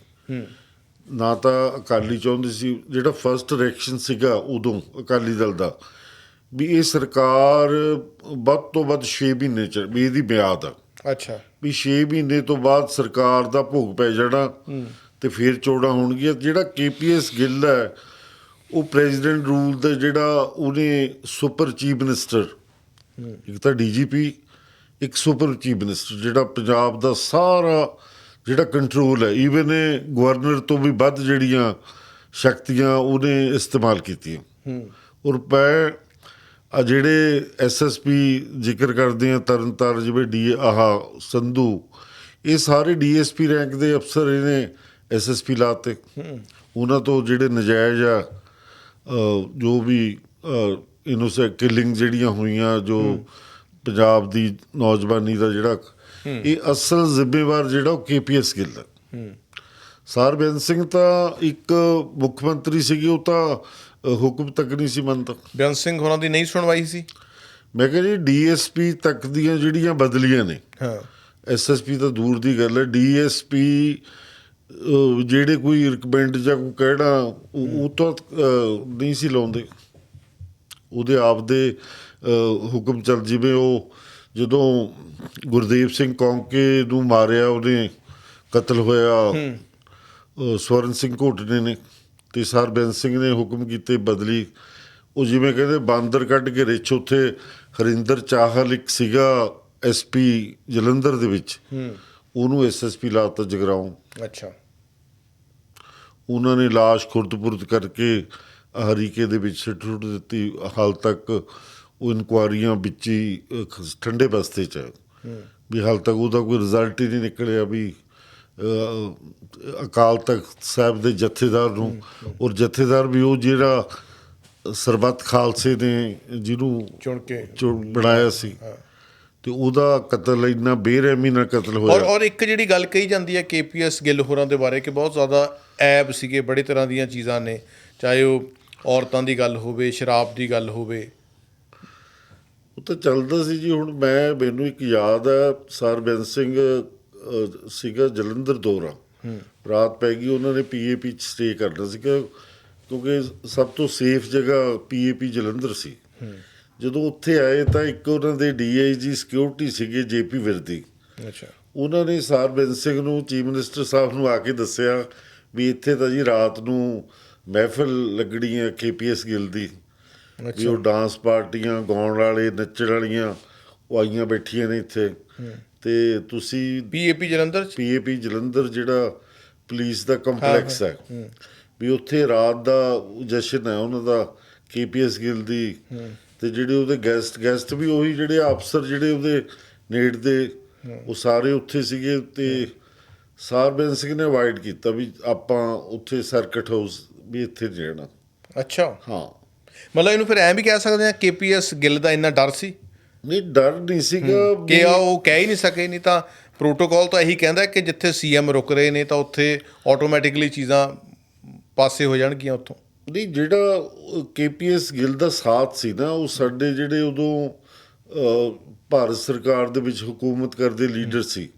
ਨਾ ਤਾਂ ਅਕਾਲੀ ਚਾਹੁੰਦੇ ਸੀ ਜਿਹੜਾ ਫਰਸਟ ਇਲੈਕਸ਼ਨ ਸੀਗਾ ਉਦੋਂ ਅਕਾਲੀ ਦਲ ਦਾ ਵੀ ਇਹ ਸਰਕਾਰ ਵੱਧ ਤੋਂ ਵੱਧ 6 ਮਹੀਨੇ ਚ ਵੀ ਇਹਦੀ ਮਿਆਦ ਆ। ਅੱਛਾ। ਵੀ 6 ਮਹੀਨੇ ਤੋਂ ਬਾਅਦ ਸਰਕਾਰ ਦਾ ਭੋਗ ਪੈ ਜਾਣਾ ਤੇ ਫਿਰ ਚੋਣਾਂ ਹੋਣਗੀਆਂ। ਜਿਹੜਾ ਕੇਪੀਐਸ ਗਿੱਲ ਹੈ ਉਹ ਪ੍ਰੈਜ਼ੀਡੈਂਟ ਰੂਲ ਦਾ ਜਿਹੜਾ ਉਹਨੇ ਸੁਪਰ ਚੀਫ ਮਿਨਿਸਟਰ ਇੱਕ ਤਾਂ ਡੀਜੀਪੀ ਇੱਕ ਸੁਪਰ ਚੀਫ ਮਿਨਿਸਟਰ ਜਿਹੜਾ ਪੰਜਾਬ ਦਾ ਸਾਰਾ ਜਿਹੜਾ ਕੰਟਰੋਲ ਹੈ ਈਵਨ ਗਵਰਨਰ ਤੋਂ ਵੀ ਵੱਧ ਜਿਹੜੀਆਂ ਸ਼ਕਤੀਆਂ ਉਹਨੇ ਇਸਤੇਮਾਲ ਕੀਤੀਆਂ। ਔਰ ਪੈ ਆ ਜਿਹੜੇ ਐਸਐਸਪੀ ਜ਼ਿਕਰ ਕਰਦੇ ਆ ਤਰਨਤਾਰ ਜਿਵੇਂ ਡੀ ਆਹ ਸੰਧੂ ਇਹ ਸਾਰੇ ਡੀਐਸਪੀ ਰੈਂਕ ਦੇ ਅਫਸਰ ਇਹਨੇ ਐਸਐਸਪੀ ਲਾਤੇ। ਉਹਨਾਂ ਤੋਂ ਜਿਹੜੇ ਨਜਾਇਜ਼ ਆ ਜੋ ਵੀ ਇਨੋਸੈਂਟ ਕਿਲਿੰਗ ਜਿਹੜੀਆਂ ਹੋਈਆਂ ਜੋ ਪੰਜਾਬ ਦੀ ਨੌਜਵਾਨੀ ਦਾ ਜਿਹੜਾ ਇਹ ਅਸਲ ਜ਼ਿੰਮੇਵਾਰ ਜਿਹੜਾ ਉਹ ਕੇਪੀਐਸ ਗਿੱਲ ਹੈ। ਸਰਬੇਂਦ ਸਿੰਘ ਤਾਂ ਇੱਕ ਮੁੱਖ ਮੰਤਰੀ ਸੀਗੇ ਉਹ ਤਾਂ ਹੁਕਮ ਤੱਕ ਨਹੀਂ ਸੀ ਮੰਨਦਾ। ਬੇਅੰਤ ਸਿੰਘ ਹੋਰਾਂ ਦੀ ਨਹੀਂ ਸੁਣਵਾਈ ਸੀ? ਮੈਂ ਕਹਿੰਦਾ ਜੀ ਡੀਐਸਪੀ ਤੱਕ ਦੀਆਂ ਜਿਹੜੀਆਂ ਬਦਲੀਆਂ ਨੇ ਹਾਂ। ਐਸਐਸਪੀ ਤਾਂ ਦੂਰ ਦੀ ਗੱਲ ਹੈ। ਡੀਐਸਪੀ ਜਿਹੜੇ ਕੋਈ ਰਿਕਮੈਂਡ ਜਾਂ ਕੋਈ ਕਹਿਣਾ ਉਹ ਤਾਂ ਨਹੀਂ ਸੀ ਲਾਉਂਦੇ। ਉਹਦੇ ਆਪ ਦੇ ਹੁਕਮ ਚੱਲ ਜਿਵੇਂ ਉਹ ਜਦੋਂ ਗੁਰਦੇਵ ਸਿੰਘ ਕੌਂਕੇ ਨੂੰ ਮਾਰਿਆ ਉਹਨੇ ਕਤਲ ਹੋਇਆ। ਸਵਰਨ ਸਿੰਘ ਘੋਟਨੇ ਨੇ ਤੇ ਸਰਬੰਸ ਸਿੰਘ ਨੇ ਹੁਕਮ ਕੀਤੇ ਬਦਲੀ। ਉਹ ਜਿਵੇਂ ਕਹਿੰਦੇ ਬਾਂਦਰ ਕੱਢ ਕੇ ਰਿਛ ਉੱਥੇ ਹਰਿੰਦਰ ਚਾਹਲ ਇੱਕ ਸੀਗਾ ਐਸਪੀ ਜਲੰਧਰ ਦੇ ਵਿੱਚ। ਉਹਨੂੰ ਐਸਐਸਪੀ ਲਾਤਾ ਜਗਰਾਉਂ। ਅੱਛਾ। ਉਹਨਾਂ ਨੇ ਲਾਸ਼ ਖੁਰਦ-ਪੁਰਦ ਕਰਕੇ ਹਰੀਕੇ ਦੇ ਵਿੱਚ ਸੁੱਟ ਦਿੱਤੀ। ਹਾਲ ਤੱਕ ਉਹ ਇਨਕੁਆਰੀਆਂ ਵਿੱਚ ਹੀ ਠੰਡੇ ਬਸਤੇ ਚ। ਵੀ ਹਾਲ ਤੱਕ ਉਹਦਾ ਕੋਈ ਰਿਜ਼ਲਟ ਹੀ ਨਹੀਂ ਨਿਕਲਿਆ ਵੀ ਅਕਾਲ ਤਖਤ ਸਾਹਿਬ ਦੇ ਜਥੇਦਾਰ ਨੂੰ। ਔਰ ਜਥੇਦਾਰ ਵੀ ਉਹ ਜਿਹੜਾ ਸਰਬੱਤ ਖਾਲਸੇ ਨੇ ਜਿਹਨੂੰ ਚੁਣ ਕੇ। ਚੁਣ ਬਣਾਇਆ ਸੀ। ਤੇ ਉਹਦਾ ਕਤਲ ਇੰਨਾ ਬੇਰਹਿਮੀ ਨਾਲ ਕਤਲ ਔਰ ਹੋਇਆ ਔਰ ਇੱਕ ਜਿਹੜੀ ਗੱਲ ਕਹੀ ਜਾਂਦੀ ਹੈ ਕੇਪੀਐਸ ਗਿੱਲ ਹੋਰਾਂ ਦੇ ਬਾਰੇ ਕਿ ਬਹੁਤ ਜ਼ਿਆਦਾ ਐਬ ਸੀਗੇ ਬੜੇ ਤਰ੍ਹਾਂ ਦੀਆਂ ਚੀਜ਼ਾਂ ਨੇ। ਚਾਹੇ ਉਹ ਔਰਤਾਂ ਦੀ ਗੱਲ ਹੋਵੇ ਸ਼ਰਾਬ ਦੀ ਗੱਲ ਹੋਵੇ ਤਾਂ ਚੱਲਦਾ ਸੀ ਜੀ ਹੁਣ ਮੈਂ ਮੈਨੂੰ ਇੱਕ ਯਾਦ ਹੈ ਸਰਬੰਸ ਸਿੰਘ ਸੀਗਾ ਜਲੰਧਰ ਦੌਰਾ। ਰਾਤ ਪੈ ਗਈ ਉਹਨਾਂ ਨੇ ਪੀਏਪੀ ਚ ਸਟੇ ਕਰਨਾ ਸੀਗਾ ਕਿਉਂਕਿ ਸਭ ਤੋਂ ਸੇਫ ਜਗ੍ਹਾ ਪੀਏਪੀ ਜਲੰਧਰ ਸੀ। ਜਦੋਂ ਉੱਥੇ ਆਏ ਤਾਂ ਇੱਕ ਉਹਨਾਂ ਦੇ ਡੀਆਈਜੀ ਸਿਕਿਉਰਿਟੀ ਸੀਗੇ ਜੇਪੀ ਵਿਰਦੀ। ਅੱਛਾ। ਉਹਨਾਂ ਨੇ ਸਰਬੰਸ ਸਿੰਘ ਨੂੰ ਚੀਫ ਮਿਨਿਸਟਰ ਸਾਹਿਬ ਨੂੰ ਆ ਕੇ ਦੱਸਿਆ ਵੀ ਇੱਥੇ ਤਾਂ ਜੀ ਰਾਤ ਨੂੰ ਮਹਿਫਲ ਲੱਗਣੀ ਹੈ ਕੇਪੀਐਸ ਗਿੱਲ ਦੀ। ਵੀ ਉਹ ਡਾਂਸ ਪਾਰਟੀਆਂ ਗਾਉਣ ਵਾਲੇ ਨੱਚਣ ਵਾਲੀਆਂ ਉਹ ਆਈਆਂ ਬੈਠੀਆਂ ਨੇ ਇੱਥੇ। ਤੇ ਤੁਸੀਂ ਪੀਏਪੀ ਜਲੰਧਰ ਚ? ਪੀਏਪੀ ਜਲੰਧਰ ਜਿਹੜਾ ਪੁਲਿਸ ਦਾ ਕੰਪਲੈਕਸ ਹੈ ਵੀ ਉੱਥੇ ਰਾਤ ਦਾ ਜਸ਼ਨ ਹੈ ਉਹਨਾਂ ਦਾ ਕੇਪੀਐਸ ਗਿੱਲ ਦੀ। ਤੇ ਜਿਹੜੇ ਉਹਦੇ ਗੈਸਟ ਗੈਸਟ ਵੀ ਉਹੀ ਜਿਹੜੇ ਅਫਸਰ ਜਿਹੜੇ ਉਹਦੇ ਨੇੜ ਦੇ ਉਹ ਸਾਰੇ ਉੱਥੇ ਸੀਗੇ ਤੇ ਸਾਰਬੈਨ ਸਿੰਘ ਨੇ ਅਵਾਇਡ ਕੀਤਾ ਵੀ ਆਪਾਂ ਉੱਥੇ ਸਰਕਟ ਹਾਊਸ ਵੀ ਇੱਥੇ ਰਹਿਣਾ। ਅੱਛਾ। ਹਾਂ। ਮਤਲਬ ਇਹਨੂੰ ਫਿਰ ਐਂ ਵੀ ਕਹਿ ਸਕਦੇ ਆ ਕੇਪੀਐਸ ਗਿੱਲ ਦਾ ਇੰਨਾ ਡਰ ਸੀ? ਨਹੀਂ ਡਰ ਨਹੀਂ ਸੀਗਾ ਕਿ ਆ ਉਹ ਕਹਿ ਹੀ ਨਹੀਂ ਸਕੇ ਨਹੀਂ ਤਾਂ ਪ੍ਰੋਟੋਕਾਲ ਤਾਂ ਇਹੀ ਕਹਿੰਦਾ ਕਿ ਜਿੱਥੇ ਸੀਐਮ ਰੁਕ ਰਹੇ ਨੇ ਤਾਂ ਉੱਥੇ ਆਟੋਮੈਟਿਕਲੀ ਚੀਜ਼ਾਂ ਪਾਸੇ ਹੋ ਜਾਣਗੀਆਂ ਉੱਥੋਂ। ਨਹੀਂ ਜਿਹੜਾ ਕੇਪੀਐਸ ਗਿੱਲ ਦਾ ਸਾਥ ਸੀ ਨਾ ਉਹ ਸਾਡੇ ਜਿਹੜੇ ਉਦੋਂ ਭਾਰਤ ਸਰਕਾਰ ਦੇ ਵਿੱਚ ਹਕੂਮਤ ਕਰਦੇ ਲੀਡਰ ਸੀ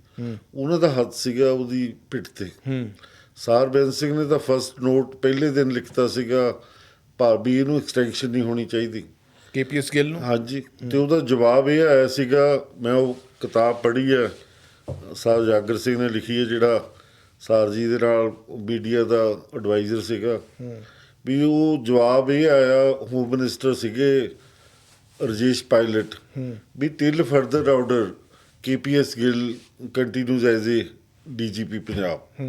ਉਹਨਾਂ ਦਾ ਹੱਥ ਸੀਗਾ ਉਹਦੀ ਪਿੱਠ ਤੇ। ਸਾਰਬੈਨ ਸਿੰਘ ਨੇ ਤਾਂ ਫਸਟ ਨੋਟ ਪਹਿਲੇ ਦਿਨ ਲਿਖਤਾ ਸੀਗਾ ਭਾਬੀ ਇਹਨੂੰ ਐਕਸਟੈਂਸ਼ਨ ਨਹੀਂ ਹੋਣੀ ਚਾਹੀਦੀ। ਕੇਪੀਐਸ ਗਿੱਲ ਨੂੰ? ਹਾਂਜੀ। ਤੇ ਉਹਦਾ ਜਵਾਬ ਇਹ ਆਇਆ ਸੀਗਾ ਮੈਂ ਉਹ ਕਿਤਾਬ ਪੜ੍ਹੀ ਹੈ ਸਰ ਜਾਗਰ ਸਿੰਘ ਨੇ ਲਿਖੀ ਹੈ ਜਿਹੜਾ ਸਰ ਜੀ ਦੇ ਨਾਲ ਮੀਡੀਆ ਦਾ ਐਡਵਾਈਜ਼ਰ ਸੀਗਾ। ਵੀ ਉਹ ਜਵਾਬ ਇਹ ਆਇਆ ਹੋਮ ਮਿਨਿਸਟਰ ਸੀਗੇ ਰਜੇਸ਼ ਪਾਇਲਟ। ਵੀ till further order KPS Gill continues as a DGP Punjab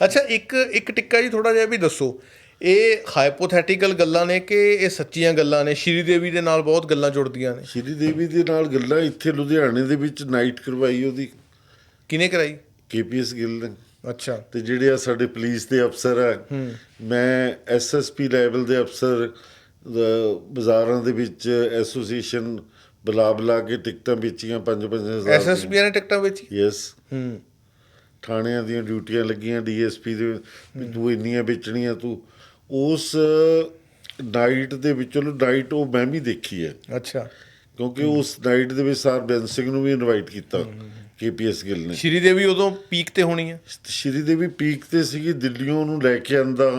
ਅੱਛਾ ਇੱਕ ਇੱਕ ਟਿੱਕਾ ਜੀ ਥੋੜਾ ਜਿਹਾ ਵੀ ਦੱਸੋ। ਇਹ ਹਾਈਪੋਥੈਟੀਕਲ ਗੱਲਾਂ ਨੇ ਕਿ ਇਹ ਸੱਚੀਆਂ ਗੱਲਾਂ ਨੇ? ਸ਼੍ਰੀ ਦੇਵੀ ਦੇ ਨਾਲ ਬਹੁਤ ਗੱਲਾਂ ਜੁੜਦੀਆਂ ਨੇ। ਸ਼੍ਰੀ ਦੇਵੀ ਦੇ ਨਾਲ ਗੱਲਾਂ ਇੱਥੇ ਲੁਧਿਆਣੇ ਦੇ ਵਿੱਚ ਨਾਈਟ ਕਰਵਾਈ ਉਹਦੀ। ਕਿਨੇ ਕਰਾਈ? ਕੇਪੀਐਸ ਗਿੱਲ ਨੇ। ਅੱਛਾ। ਤੇ ਜਿਹੜੇ ਆ ਸਾਡੇ ਪੁਲਿਸ ਦੇ ਅਫਸਰ ਆ ਮੈਂ ਐਸਐਸਪੀ ਲੈਵਲ ਦੇ ਅਫਸਰ ਬਾਜ਼ਾਰਾਂ ਦੇ ਵਿੱਚ ਐਸੋਸੀਏਸ਼ਨ ਬੁਲਾ ਬੁਲਾ ਕੇ ਟਿਕਟਾਂ ਵੇਚੀਆਂ 5-5000 ਐਸਐਸਪੀ ਨੇ ਟਿਕਟਾਂ ਵਿੱਚ ਯੈਸ ਹੂੰ। ਥਾਣਿਆਂ ਦੀਆਂ ਡਿਊਟੀਆਂ ਲੱਗੀਆਂ ਡੀਐਸਪੀ ਦੇ ਤੂੰ ਇੰਨੀਆਂ ਵੇਚਣੀਆਂ ਤੂੰ ਉਸ ਨਾਈਟ ਦੇ ਵਿੱਚ ਚਲੋ ਨਾਈਟ ਉਹ ਮੈਂ ਵੀ ਦੇਖੀ ਹੈ। ਅੱਛਾ। ਕਿਉਂਕਿ ਉਸ ਨਾਈਟ ਦੇ ਵਿੱਚ ਸਰ ਬੈਂਸ ਸਿੰਘ ਨੂੰ ਵੀ ਇਨਵਾਈਟ ਕੀਤਾ ਕੇਪੀਐਸ ਗਿੱਲ ਨੇ। ਸ਼੍ਰੀ ਦੇਵੀ ਉਦੋਂ ਪੀਕ ਤੇ ਹੋਣੀ ਹੈ। ਸ਼੍ਰੀ ਦੇਵੀ ਪੀਕ ਤੇ ਸੀਗੀ ਦਿੱਲੀੋਂ ਉਹਨੂੰ ਲੈ ਕੇ ਆਂਦਾ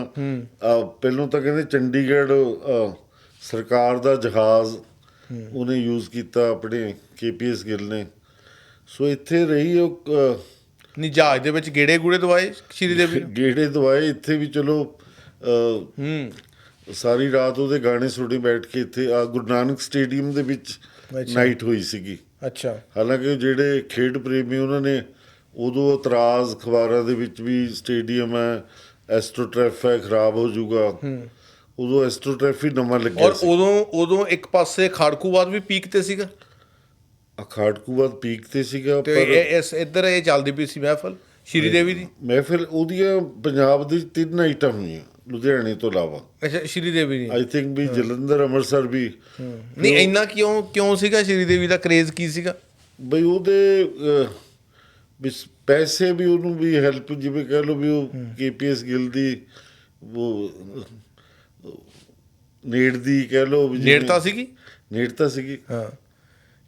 ਪਹਿਲੋਂ ਤਾਂ ਕਹਿੰਦੇ ਚੰਡੀਗੜ੍ਹ ਸਰਕਾਰ ਦਾ ਜਹਾਜ਼ ਉਹਨੇ ਯੂਜ਼ ਕੀਤਾ ਆਪਣੇ ਕੇਪੀਐਸ ਗਿੱਲ ਨੇ। ਸੋ ਇੱਥੇ ਰਹੀ ਉਹ ਨਹੀਂ ਜਹਾਜ਼ ਦੇ ਵਿੱਚ ਗੇੜੇ ਗੂੜੇ ਦਵਾਏ ਸ਼੍ਰੀ ਦੇਵੀ ਨੂੰ? ਗੇੜੇ ਦਵਾਏ ਇੱਥੇ ਵੀ ਚਲੋ ਹੂੰ ਸਾਰੀ ਰਾਤ ਉਹਦੇ ਗਾਣੇ ਸੁਣੀ ਬੈਠ ਕੇ ਇੱਥੇ ਆ ਗੁਰੂ ਨਾਨਕ ਸਟੇਡੀਅਮ ਦੇ ਵਿੱਚ। ਨਾਈਟ ਹੋਈ ਸੀਗੀ। ਅੱਛਾ। ਹਾਲਾਂਕਿ ਜਿਹੜੇ ਖੇਡ ਪ੍ਰੇਮੀ ਉਹਨਾਂ ਨੇ ਉਦੋਂ ਇਤਰਾਜ਼ ਅਖਬਾਰਾਂ ਦੇ ਵਿੱਚ ਵੀ ਸਟੇਡੀਅਮ ਹੈ ਐਸਟ੍ਰੋਟ੍ਰੈਫ ਹੈ ਖਰਾਬ ਹੋ ਜਾਊਗਾ। ਉਦੋਂ ਐਸਟ੍ਰੋਟ੍ਰੈਫ ਹੀ ਨਵਾਂ ਲੱਗਿਆ ਔਰ ਉਦੋਂ ਉਦੋਂ ਇੱਕ ਪਾਸੇ ਖਾੜਕੂਵਾਦ ਵੀ ਪੀਕ ਤੇ ਸੀਗਾ। ਅਖਾੜਕੂਬਾਦ ਪੀਕ ਤੇ ਸੀਗਾ ਪਰ ਇਹ- ਇਸ ਇੱਧਰ ਇਹ ਚੱਲਦੀ ਪਈ ਸੀ ਮਹਿਫਲ ਸ਼੍ਰੀ ਦੇਵੀ ਦੀ। ਮਹਿਫਿਲ ਉਹਦੀਆਂ ਪੰਜਾਬ ਦੀ ਤਿੰਨ ਆਈਟਮ ਹੋਈਆਂ। ਲੁਧਿਆਣੇ ਤੋਂ ਇਲਾਵਾ। ਅੱਛਾ ਸ਼੍ਰੀ ਦੇਵੀ ਦੀ ਆਈ ਥਿੰਕ ਵੀ ਜਲੰਧਰ ਅੰਮ੍ਰਿਤਸਰ ਵੀ ਨਹੀਂ ਇੰਨਾ ਕਿਉਂ ਕਿਉਂ ਸੀਗਾ ਸ਼੍ਰੀ ਦੇਵੀ ਦਾ ਕਰੇਜ਼ ਕੀ ਸੀਗਾ? ਬਈ ਉਹਦੇ ਵੀ ਪੈਸੇ ਵੀ ਉਹਨੂੰ ਵੀ ਹੈਲਪ ਜਿਵੇਂ ਕਹਿ ਲਓ ਵੀ ਉਹ ਕੇਪੀਐਸ ਗਿੱਲ ਦੀ ਉਹ ਨੇੜ ਦੀ ਕਹਿ ਜਿਵੇਂ- ਨੇੜਤਾ ਸੀਗੀ? ਨੇੜਤਾ ਸੀਗੀ। ਹਾਂ।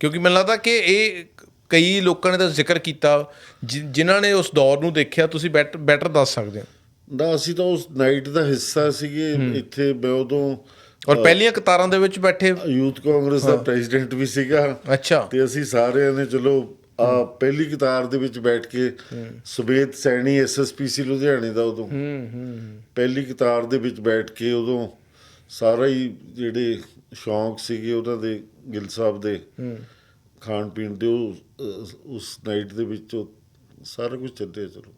ਕਿਉਂਕਿ ਮੈਨੂੰ ਲੱਗਦਾ ਕਿ ਇਹ ਕਈ ਲੋਕਾਂ ਨੇ ਤਾਂ ਜ਼ਿਕਰ ਕੀਤਾ ਜਿ- ਜਿਨ੍ਹਾਂ ਨੇ ਉਸ ਦੌਰ ਨੂੰ ਦੇਖਿਆ ਤੁਸੀਂ ਬੈਟਰ ਦੱਸ ਸਕਦੇ ਹੋ। ਨਾ ਅਸੀਂ ਤਾਂ ਉਸ ਨਾਈਟ ਦਾ ਹਿੱਸਾ ਸੀਗੇ ਇੱਥੇ ਮੈਂ ਉਦੋਂ ਔਰ ਪਹਿਲੀਆਂ ਕਤਾਰਾਂ ਦੇ ਵਿੱਚ ਬੈਠੇ? ਯੂਥ ਕਾਂਗਰਸ ਦਾ ਪ੍ਰੈਜ਼ੀਡੈਂਟ ਵੀ ਸੀਗਾ। ਅੱਛਾ। ਤੇ ਅਸੀਂ ਸਾਰਿਆਂ ਨੇ ਚਲੋ ਆ ਪਹਿਲੀ ਕਤਾਰ ਦੇ ਵਿੱਚ ਬੈਠ ਕੇ ਸੁਬੇਦ ਸੈਣੀ ਐਸਐਸਪੀਸੀ ਲੁਧਿਆਣੇ ਦਾ ਉਦੋਂ। ਪਹਿਲੀ ਕਤਾਰ ਦੇ ਵਿੱਚ ਬੈਠ ਕੇ ਉਦੋਂ ਸਾਰਾ ਹੀ ਜਿਹੜੇ ਸ਼ੌਂਕ ਸੀਗੇ ਉਹਨਾਂ ਦੇ ਗਿੱਲ ਸਾਹਿਬ ਦੇ ਖਾਣ ਪੀਣ ਦੇ ਉਸ ਨਾਈਟ ਦੇ ਵਿੱਚ ਸਾਰਾ ਕੁਝ ਚੱਲਿਆ ਚਲੋ।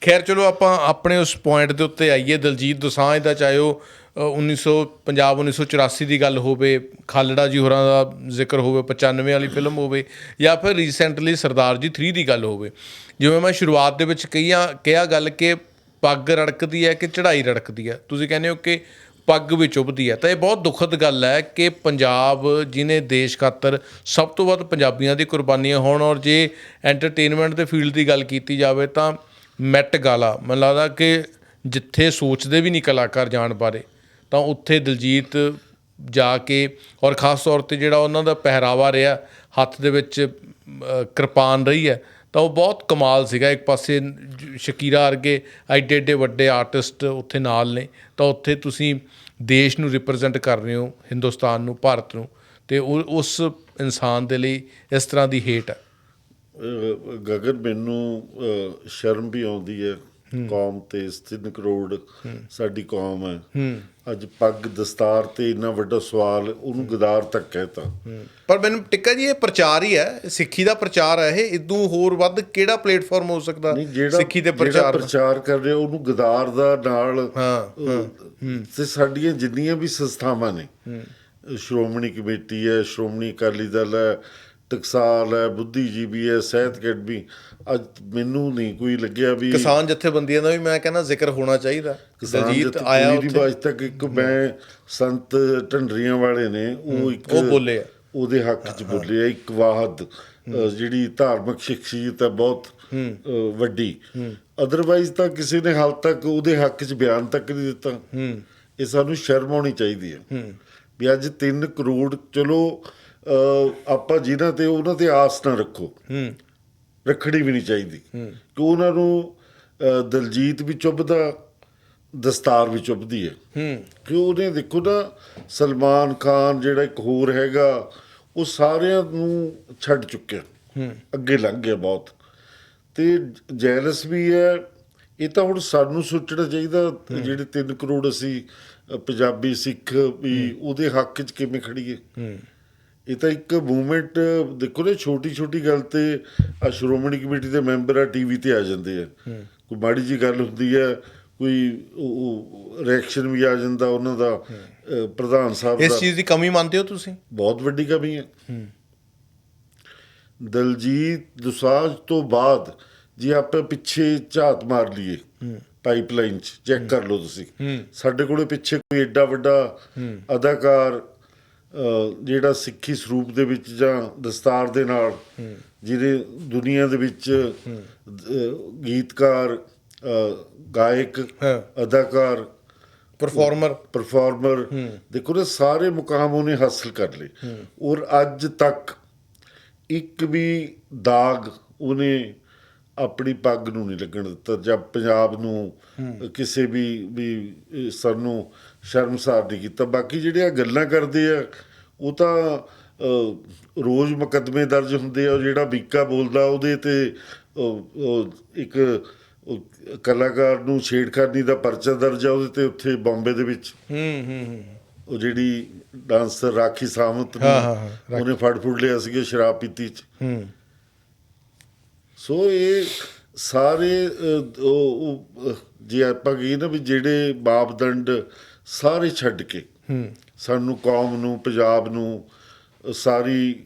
ਖੈਰ ਚਲੋ ਆਪਾਂ ਆਪਣੇ ਉਸ ਪੁਆਇੰਟ ਦੇ ਉੱਤੇ ਆਈਏ। ਦਲਜੀਤ ਦੋਸਾਂਝ ਦਾ ਚਾਹੇ ਉਹ ਅ, 1950 1984 ਦੀ ਗੱਲ ਹੋਵੇ ਖਾਲੜਾ ਜੀ ਹੋਰਾਂ ਦਾ ਜ਼ਿਕਰ ਹੋਵੇ 95 ਵਾਲੀ ਫਿਲਮ ਹੋਵੇ ਜਾਂ ਫਿਰ ਰੀਸੈਂਟਲੀ ਸਰਦਾਰ ਜੀ 3 ਦੀ ਗੱਲ ਹੋਵੇ। ਜਿਵੇਂ ਮੈਂ ਸ਼ੁਰੂਆਤ ਦੇ ਵਿੱਚ ਕਹੀਆਂ ਕਿਹਾ ਗੱਲ ਕਿ ਪੱਗ ਰੜਕਦੀ ਹੈ ਕਿ ਚੜ੍ਹਾਈ ਰੜਕਦੀ ਹੈ? ਤੁਸੀਂ ਕਹਿੰਦੇ ਹੋ ਕਿ ਪੱਗ ਵੀ ਚੁੱਭਦੀ ਹੈ। ਤਾਂ ਇਹ ਬਹੁਤ ਦੁਖਦ ਗੱਲ ਹੈ ਕਿ ਪੰਜਾਬ ਜਿਨੇ ਦੇਸ਼ ਖਾਤਰ ਸਭ ਤੋਂ ਵੱਧ ਪੰਜਾਬੀਆਂ ਦੀ ਕੁਰਬਾਨੀਆਂ ਹੋਣ ਔਰ ਜੇ ਐਂਟਰਟੇਨਮੈਂਟ ਦੇ ਫੀਲਡ ਦੀ ਗੱਲ ਕੀਤੀ ਜਾਵੇ ਤਾਂ ਮੈਟ ਗਾਲਾ ਮੈਨੂੰ ਲੱਗਦਾ ਕਿ ਜਿੱਥੇ ਸੋਚਦੇ ਵੀ ਨਹੀਂ ਕਲਾਕਾਰ ਜਾਣ ਬਾਰੇ, ਤਾਂ ਉੱਥੇ ਦਿਲਜੀਤ ਜਾ ਕੇ, ਔਰ ਖਾਸ ਤੌਰ ਤੇ ਜਿਹੜਾ ਉਹਨਾਂ ਦਾ ਪਹਿਰਾਵਾ ਰਿਹਾ, ਹੱਥ ਦੇ ਵਿੱਚ ਕਿਰਪਾਨ ਰਹੀ ਹੈ, ਤਾਂ ਉਹ ਬਹੁਤ ਕਮਾਲ ਸੀਗਾ। ਇੱਕ ਪਾਸੇ ਸ਼ਕੀਰਾ ਵਰਗੇ ਐਡੇ ਐਡੇ ਵੱਡੇ ਆਰਟਿਸਟ ਉੱਥੇ ਨਾਲ ਨੇ, ਤਾਂ ਉੱਥੇ ਤੁਸੀਂ ਦੇਸ਼ ਨੂੰ ਰਿਪਰੈਜ਼ੈਂਟ ਕਰ ਰਹੇ ਹੋ, ਹਿੰਦੁਸਤਾਨ ਨੂੰ, ਭਾਰਤ ਨੂੰ, ਤੇ ਉਹ ਉਸ ਇਨਸਾਨ ਦੇ ਲਈ ਇਸ ਤਰ੍ਹਾਂ ਦੀ ਹੇਟ ਹੈ। ਗਗਨ ਮੈਨੂੰ ਸ਼ਰਮ ਵੀ ਆਉਂਦੀ ਹੈ। ਕੌਮ ਤੇ 3 ਕਰੋੜ ਸਾਡੀ ਕੌਮ ਹੈ। ਅੱਜ ਪੱਗ ਦਸਤਾਰ ਤੇ ਇੰਨਾ ਵੱਡਾ ਸਵਾਲ ਉਹਨੂੰ ਗਦਾਰ ਤੱਕ ਕਹਿਤਾ ਪਰ ਮੈਨੂੰ ਟਿੱਕਾ ਜੀ ਇਹ ਪ੍ਰਚਾਰ ਹੀ ਹੈ। ਸਿੱਖੀ ਦਾ ਪ੍ਰਚਾਰ ਹੈ ਇਹ। ਇਦੋਂ ਹੋਰ ਵੱਧ ਕਿਹੜਾ ਪਲੇਟਫਾਰਮ ਹੋ ਸਕਦਾ? ਸਿੱਖੀ ਜਿਹੜਾ ਪ੍ਰਚਾਰ ਦਾ? ਪ੍ਰਚਾਰ ਕਰ ਰਿਹਾ ਉਹਨੂੰ ਗਦਾਰ ਦਾ ਨਾਲ ਤੇ ਸਾਡੀਆਂ ਜਿੰਨੀਆਂ ਵੀ ਸੰਸਥਾਵਾਂ ਨੇ ਸ਼੍ਰੋਮਣੀ ਕਮੇਟੀ ਹੈ ਸ਼੍ਰੋਮਣੀ ਅਕਾਲੀ ਦਲ ਹੈ ਟਕਸਾਲ ਹੈ ਬੁੱਧੀਜੀਵੀ ਹੈ ਸਾਹਿਤ ਅਕੈਡਮੀ। ਅੱਜ ਮੈਨੂੰ ਨਹੀਂ ਕੋਈ ਲੱਗਿਆ ਵੀ ਕਿਸਾਨ ਜਥੇਬੰਦੀਆਂ ਦਾ ਵੀ ਮੈਂ ਕਹਿੰਦਾ ਜ਼ਿਕਰ ਹੋਣਾ ਚਾਹੀਦਾ। ਦਲਜੀਤ ਆਇਆ ਉੱਥੇ। ਅੱਜ ਤੱਕ ਇੱਕ ਮੈਂ ਸੰਤ ਢੰਡਰੀਆਂ ਵਾਲੇ ਨੇ ਉਹ ਇੱਕ ਉਹ ਬੋਲੇ। ਉਹਦੇ ਹੱਕ 'ਚ ਬੋਲੇ ਇੱਕ ਵਾਹਦ ਜਿਹੜੀ ਧਾਰਮਿਕ ਸ਼ਖਸੀਅਤ ਹੈ ਬਹੁਤ ਵੱਡੀ। ਅਦਰਵਾਈਜ਼ ਤਾਂ ਕਿਸੇ ਨੇ ਹਾਲ ਤੱਕ ਉਹਦੇ ਹੱਕ 'ਚ ਬਿਆਨ ਤੱਕ ਨਹੀਂ ਦਿੱਤਾ। ਇਹ ਸਾਨੂੰ ਸ਼ਰਮ ਆਉਣੀ ਚਾਹੀਦੀ ਹੈ। ਵੀ ਅੱਜ 3 ਕਰੋੜ ਚਲੋ ਆਪਾਂ ਜਿਨ੍ਹਾਂ ਤੇ ਉਹਨਾਂ ਤੇ ਆਸ ਨਾ ਰੱਖੋ। ਹੂੰ। ਰੱਖਣੀ ਵੀ ਨਹੀਂ ਚਾਹੀਦੀ। ਕਿ ਉਹਨਾਂ ਨੂੰ ਦਲਜੀਤ ਵੀ ਚੁੱਭਦਾ ਦਸਤਾਰ ਵੀ ਚੁੱਭਦੀ ਹੈ। ਹੂੰ। ਕਿ ਉਹਨੇ ਦੇਖੋ ਨਾ ਸਲਮਾਨ ਖਾਨ ਜਿਹੜਾ ਇੱਕ ਹੋਰ ਹੈਗਾ ਉਹ ਸਾਰਿਆਂ ਨੂੰ ਛੱਡ ਚੁੱਕਿਆ। ਅੱਗੇ ਲੰਘ ਗਿਆ ਬਹੁਤ। ਤੇ ਜੈਲਸ ਵੀ ਹੈ। ਇਹ ਤਾਂ ਹੁਣ ਸਾਨੂੰ ਸੋਚਣਾ ਚਾਹੀਦਾ ਜਿਹੜੇ 3 ਕਰੋੜ ਅਸੀਂ ਪੰਜਾਬੀ ਸਿੱਖ ਵੀ ਉਹਦੇ ਹੱਕ 'ਚ ਕਿਵੇਂ ਖੜੀਏ ਇਹ ਤਾਂ ਇੱਕ ਮੂਵਮੈਂਟ ਦੇਖੋ ਨਾ ਛੋਟੀ ਛੋਟੀ ਗੱਲ ਤੇ ਆ ਸ਼੍ਰੋਮਣੀ ਕਮੇਟੀ ਦੇ ਮੈਂਬਰ ਆ ਟੀਵੀ ਤੇ ਆ ਜਾਂਦੇ ਆ। ਕੋਈ ਮਾੜੀ ਜੀ ਗੱਲ ਹੁੰਦੀ ਹੈ ਕੋਈ ਰਿਐਕਸ਼ਨ ਵੀ ਆ ਜਾਂਦਾ ਉਹਨਾਂ ਦਾ ਪ੍ਰਧਾਨ ਸਾਹਿਬ ਇਸ ਦਾ ਚੀਜ਼ ਦੀ ਕਮੀ ਮੰਨਦੇ ਹੋ ਤੁਸੀਂ? ਬਹੁਤ ਵੱਡੀ ਕਮੀ ਹੈ। ਦਲਜੀਤ ਦੁਸਾਂਝ ਤੋਂ ਬਾਅਦ ਜੇ ਆਪਾਂ ਪਿੱਛੇ ਝਾਤ ਮਾਰ ਲਈਏ ਪਾਈਪਲਾਈਨ ਚ ਚੈੱਕ ਕਰ ਲਓ ਤੁਸੀਂ। ਸਾਡੇ ਕੋਲੇ ਪਿੱਛੇ ਕੋਈ ਐਡਾ ਵੱਡਾ ਅਦਾਕਾਰ ਜਿਹੜਾ ਸਿੱਖੀ ਸਰੂਪ ਦੇ ਵਿੱਚ ਜਾਂ ਦਸਤਾਰ ਦੇ ਨਾਲ ਜਿਹਦੇ ਦੁਨੀਆ ਦੇ ਵਿੱਚ ਗੀਤਕਾਰ ਗਾਇਕ। ਅਦਾਕਾਰ ਪਰਫਾਰਮਰ ਪਰਫਾਰਮਰ ਦੇਖੋ ਨਾ ਸਾਰੇ ਮੁਕਾਮ ਉਹਨੇ ਹਾਸਲ ਕਰ ਲਏ। ਔਰ ਅੱਜ ਤੱਕ ਇੱਕ ਵੀ ਦਾਗ ਉਹਨੇ ਆਪਣੀ ਪੱਗ ਨੂੰ ਨਹੀਂ ਲੱਗਣ ਦਿੱਤਾ ਜਾਂ ਪੰਜਾਬ ਨੂੰ ਕਿਸੇ ਵੀ ਵੀ ਇਹ ਸਾਨੂੰ ਸ਼ਰਮਸਾਰ ਨਹੀਂ ਕੀਤਾ। ਬਾਕੀ ਜਿਹੜੇ ਆ ਗੱਲਾਂ ਕਰਦੇ ਆ ਉਹ ਤਾਂ ਰੋਜ਼ ਮੁਕੱਦਮੇ ਦਰਜ ਹੁੰਦੇ ਆ। ਜਿਹੜਾ ਬੀਕਾ ਬੋਲਦਾ ਉਹਦੇ ਤੇ ਇੱਕ ਕਲਾਕਾਰ ਨੂੰ ਛੇੜਖਾਨੀ ਦਾ ਪਰਚਾ ਦਰਜ ਆ ਉਹਦੇ ਤੇ ਉੱਥੇ ਬੰਬੇ ਦੇ ਵਿੱਚ। ਹੂੰ ਹੂੰ ਹੂੰ। ਉਹ ਜਿਹੜੀ ਡਾਂਸਰ ਰਾਖੀ ਸਾਵੰਤ ਨੂੰ ਉਹਨੇ ਫੜ ਫੁੜ ਲਿਆ ਸੀਗਾ ਸ਼ਰਾਬ ਪੀਤੀ ਚ। ਹੂੰ। ਸੋ ਇਹ ਸਾਰੇ ਉਹ ਜੇ ਆਪਾਂ ਕਹੀਏ ਨਾ ਵੀ ਜਿਹੜੇ ਮਾਪਦੰਡ ਸਾਰੇ ਛੱਡ ਕੇ ਸਾਨੂੰ ਕੌਮ ਨੂੰ ਪੰਜਾਬ ਨੂੰ ਸਾਰੀ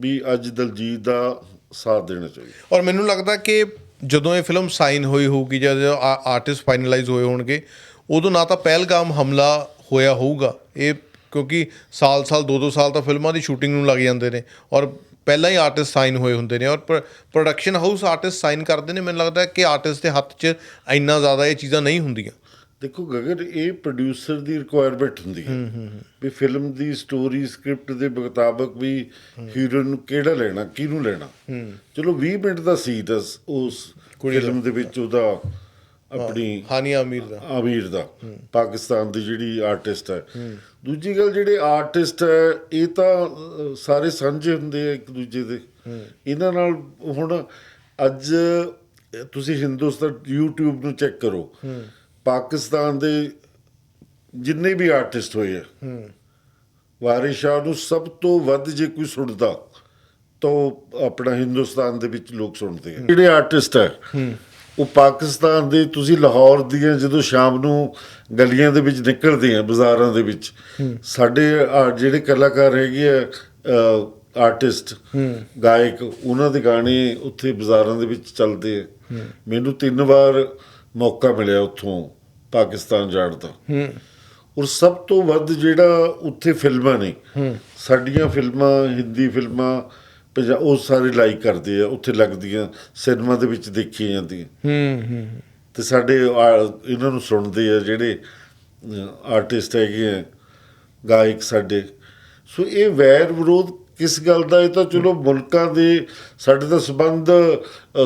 ਵੀ ਅੱਜ ਦਲਜੀਤ ਦਾ ਸਾਥ ਦੇਣਾ ਚਾਹੀਦਾ। ਔਰ ਮੈਨੂੰ ਲੱਗਦਾ ਕਿ ਜਦੋਂ ਇਹ ਫਿਲਮ ਸਾਈਨ ਹੋਈ ਹੋਊਗੀ ਜਦੋਂ ਆਰਟਿਸਟ ਫਾਈਨਲਾਈਜ਼ ਹੋਏ ਹੋਣਗੇ ਉਦੋਂ ਨਾ ਤਾਂ ਪਹਿਲਗਾਮ ਹਮਲਾ ਹੋਇਆ ਹੋਊਗਾ। ਇਹ ਕਿਉਂਕਿ ਸਾਲ-ਸਾਲ ਦੋ-ਦੋ ਸਾਲ ਤਾਂ ਫਿਲਮਾਂ ਦੀ ਸ਼ੂਟਿੰਗ ਨੂੰ ਲੱਗ ਜਾਂਦੇ ਨੇ। ਔਰ ਪਹਿਲਾਂ ਹੀ ਆਰਟਿਸਟ ਸਾਈਨ ਹੋਏ ਹੁੰਦੇ ਨੇ ਔਰ ਪ੍ਰੋਡਕਸ਼ਨ ਹਾਊਸ ਆਰਟਿਸਟ ਸਾਈਨ ਕਰਦੇ ਨੇ ਮੈਨੂੰ ਲੱਗਦਾ ਕਿ ਆਰਟਿਸਟ ਦੇ ਹੱਥ 'ਚ ਇੰਨਾ ਜ਼ਿਆਦਾ ਇਹ ਚੀਜ਼ਾਂ ਨਹੀਂ ਹੁੰਦੀਆਂ। ਦੇਖੋ ਗਗਨ ਇਹ ਪ੍ਰੋਡਿਊਸਰ ਦੀ ਰਿਕੁਆਇਰਮੈਂਟ ਹੁੰਦੀ ਹੈ ਵੀ ਫਿਲਮ ਦੀ ਸਟੋਰੀ ਸਕ੍ਰਿਪਟ ਦੇ ਮੁਤਾਬਕ ਵੀ ਹੀਰੋ ਨੂੰ ਕਿਹੜਾ ਲੈਣਾ ਕਿਹਨੂੰ ਲੈਣਾ। ਚਲੋ 20 ਮਿੰਟ ਦਾ ਸੀ ਦਸ ਉਸ ਫਿਲਮ ਦੇ। ਵਿੱਚ ਉਹਦਾ ਆਪਣੀ ਹਾਨੀਆ ਅਮੀਰ ਦਾ। ਆਮੀਰ ਦਾ ਪਾਕਿਸਤਾਨ ਦੀ ਜਿਹੜੀ ਆਰਟਿਸਟ ਹੈ। ਦੂਜੀ ਗੱਲ ਜਿਹੜੇ ਆਰਟਿਸਟ ਹੈ ਇਹ ਤਾਂ ਸਾਰੇ ਸਾਂਝੇ ਹੁੰਦੇ ਆ ਇੱਕ ਦੂਜੇ ਦੇ। ਇਹਨਾਂ ਨਾਲ ਹੁਣ ਅੱਜ ਤੁਸੀਂ ਹਿੰਦੁਸਤਾਨ YouTube ਨੂੰ ਚੈੱਕ ਕਰੋ। ਪਾਕਿਸਤਾਨ ਦੇ ਜਿੰਨੇ ਵੀ ਆਰਟਿਸਟ ਹੋਏ ਆ ਵਾਰਿਸ ਸ਼ਾਹ ਨੂੰ ਸਭ ਤੋਂ ਵੱਧ ਜੇ ਕੋਈ ਸੁਣਦਾ ਤਾਂ ਆਪਣਾ ਹਿੰਦੁਸਤਾਨ ਦੇ ਵਿੱਚ ਲੋਕ ਸੁਣਦੇ ਆ। ਜਿਹੜੇ ਆਰਟਿਸਟ ਹੈ। ਉਹ ਪਾਕਿਸਤਾਨ ਦੇ ਤੁਸੀਂ ਲਾਹੌਰ ਦੀਆਂ ਜਦੋਂ ਸ਼ਾਮ ਨੂੰ ਗਲੀਆਂ ਦੇ ਵਿੱਚ ਨਿਕਲਦੇ ਆ ਬਾਜ਼ਾਰਾਂ ਦੇ ਵਿੱਚ ਸਾਡੇ ਜਿਹੜੇ ਕਲਾਕਾਰ ਹੈਗੇ ਆ ਆਰਟਿਸਟ ਗਾਇਕ ਉਹਨਾਂ ਦੇ ਗਾਣੇ ਉੱਥੇ ਬਾਜ਼ਾਰਾਂ ਦੇ ਵਿੱਚ ਚੱਲਦੇ ਆ। ਮੈਨੂੰ ਤਿੰਨ ਵਾਰ ਮੌਕਾ ਮਿਲਿਆ ਉੱਥੋਂ ਪਾਕਿਸਤਾਨ ਜਾਣ ਦਾ। ਔਰ ਸਭ ਤੋਂ ਵੱਧ ਜਿਹੜਾ ਉੱਥੇ ਫਿਲਮਾਂ ਨੇ ਸਾਡੀਆਂ ਫਿਲਮਾਂ ਹਿੰਦੀ ਫਿਲਮਾਂ ਪੰਜਾ ਉਹ ਸਾਰੇ ਲਾਈਕ ਕਰਦੇ ਆ ਉੱਥੇ ਲੱਗਦੀਆਂ ਸਿਨੇਮਾ ਦੇ ਵਿੱਚ ਦੇਖੀਆਂ ਜਾਂਦੀਆਂ। ਹੂੰ ਹੂੰ ਤੇ ਸਾਡੇ ਇਹਨਾਂ ਨੂੰ ਸੁਣਦੇ ਆ ਜਿਹੜੇ ਆਰਟਿਸਟ ਹੈਗੇ ਆ ਗਾਇਕ ਸਾਡੇ। ਸੋ ਇਹ ਵੈਰ ਵਿਰੋਧ ਕਿਸ ਗੱਲ ਦਾ? ਇਹ ਤਾਂ ਚਲੋ ਮੁਲਕਾਂ ਦੇ ਸਾਡੇ ਤਾਂ ਸਬੰਧ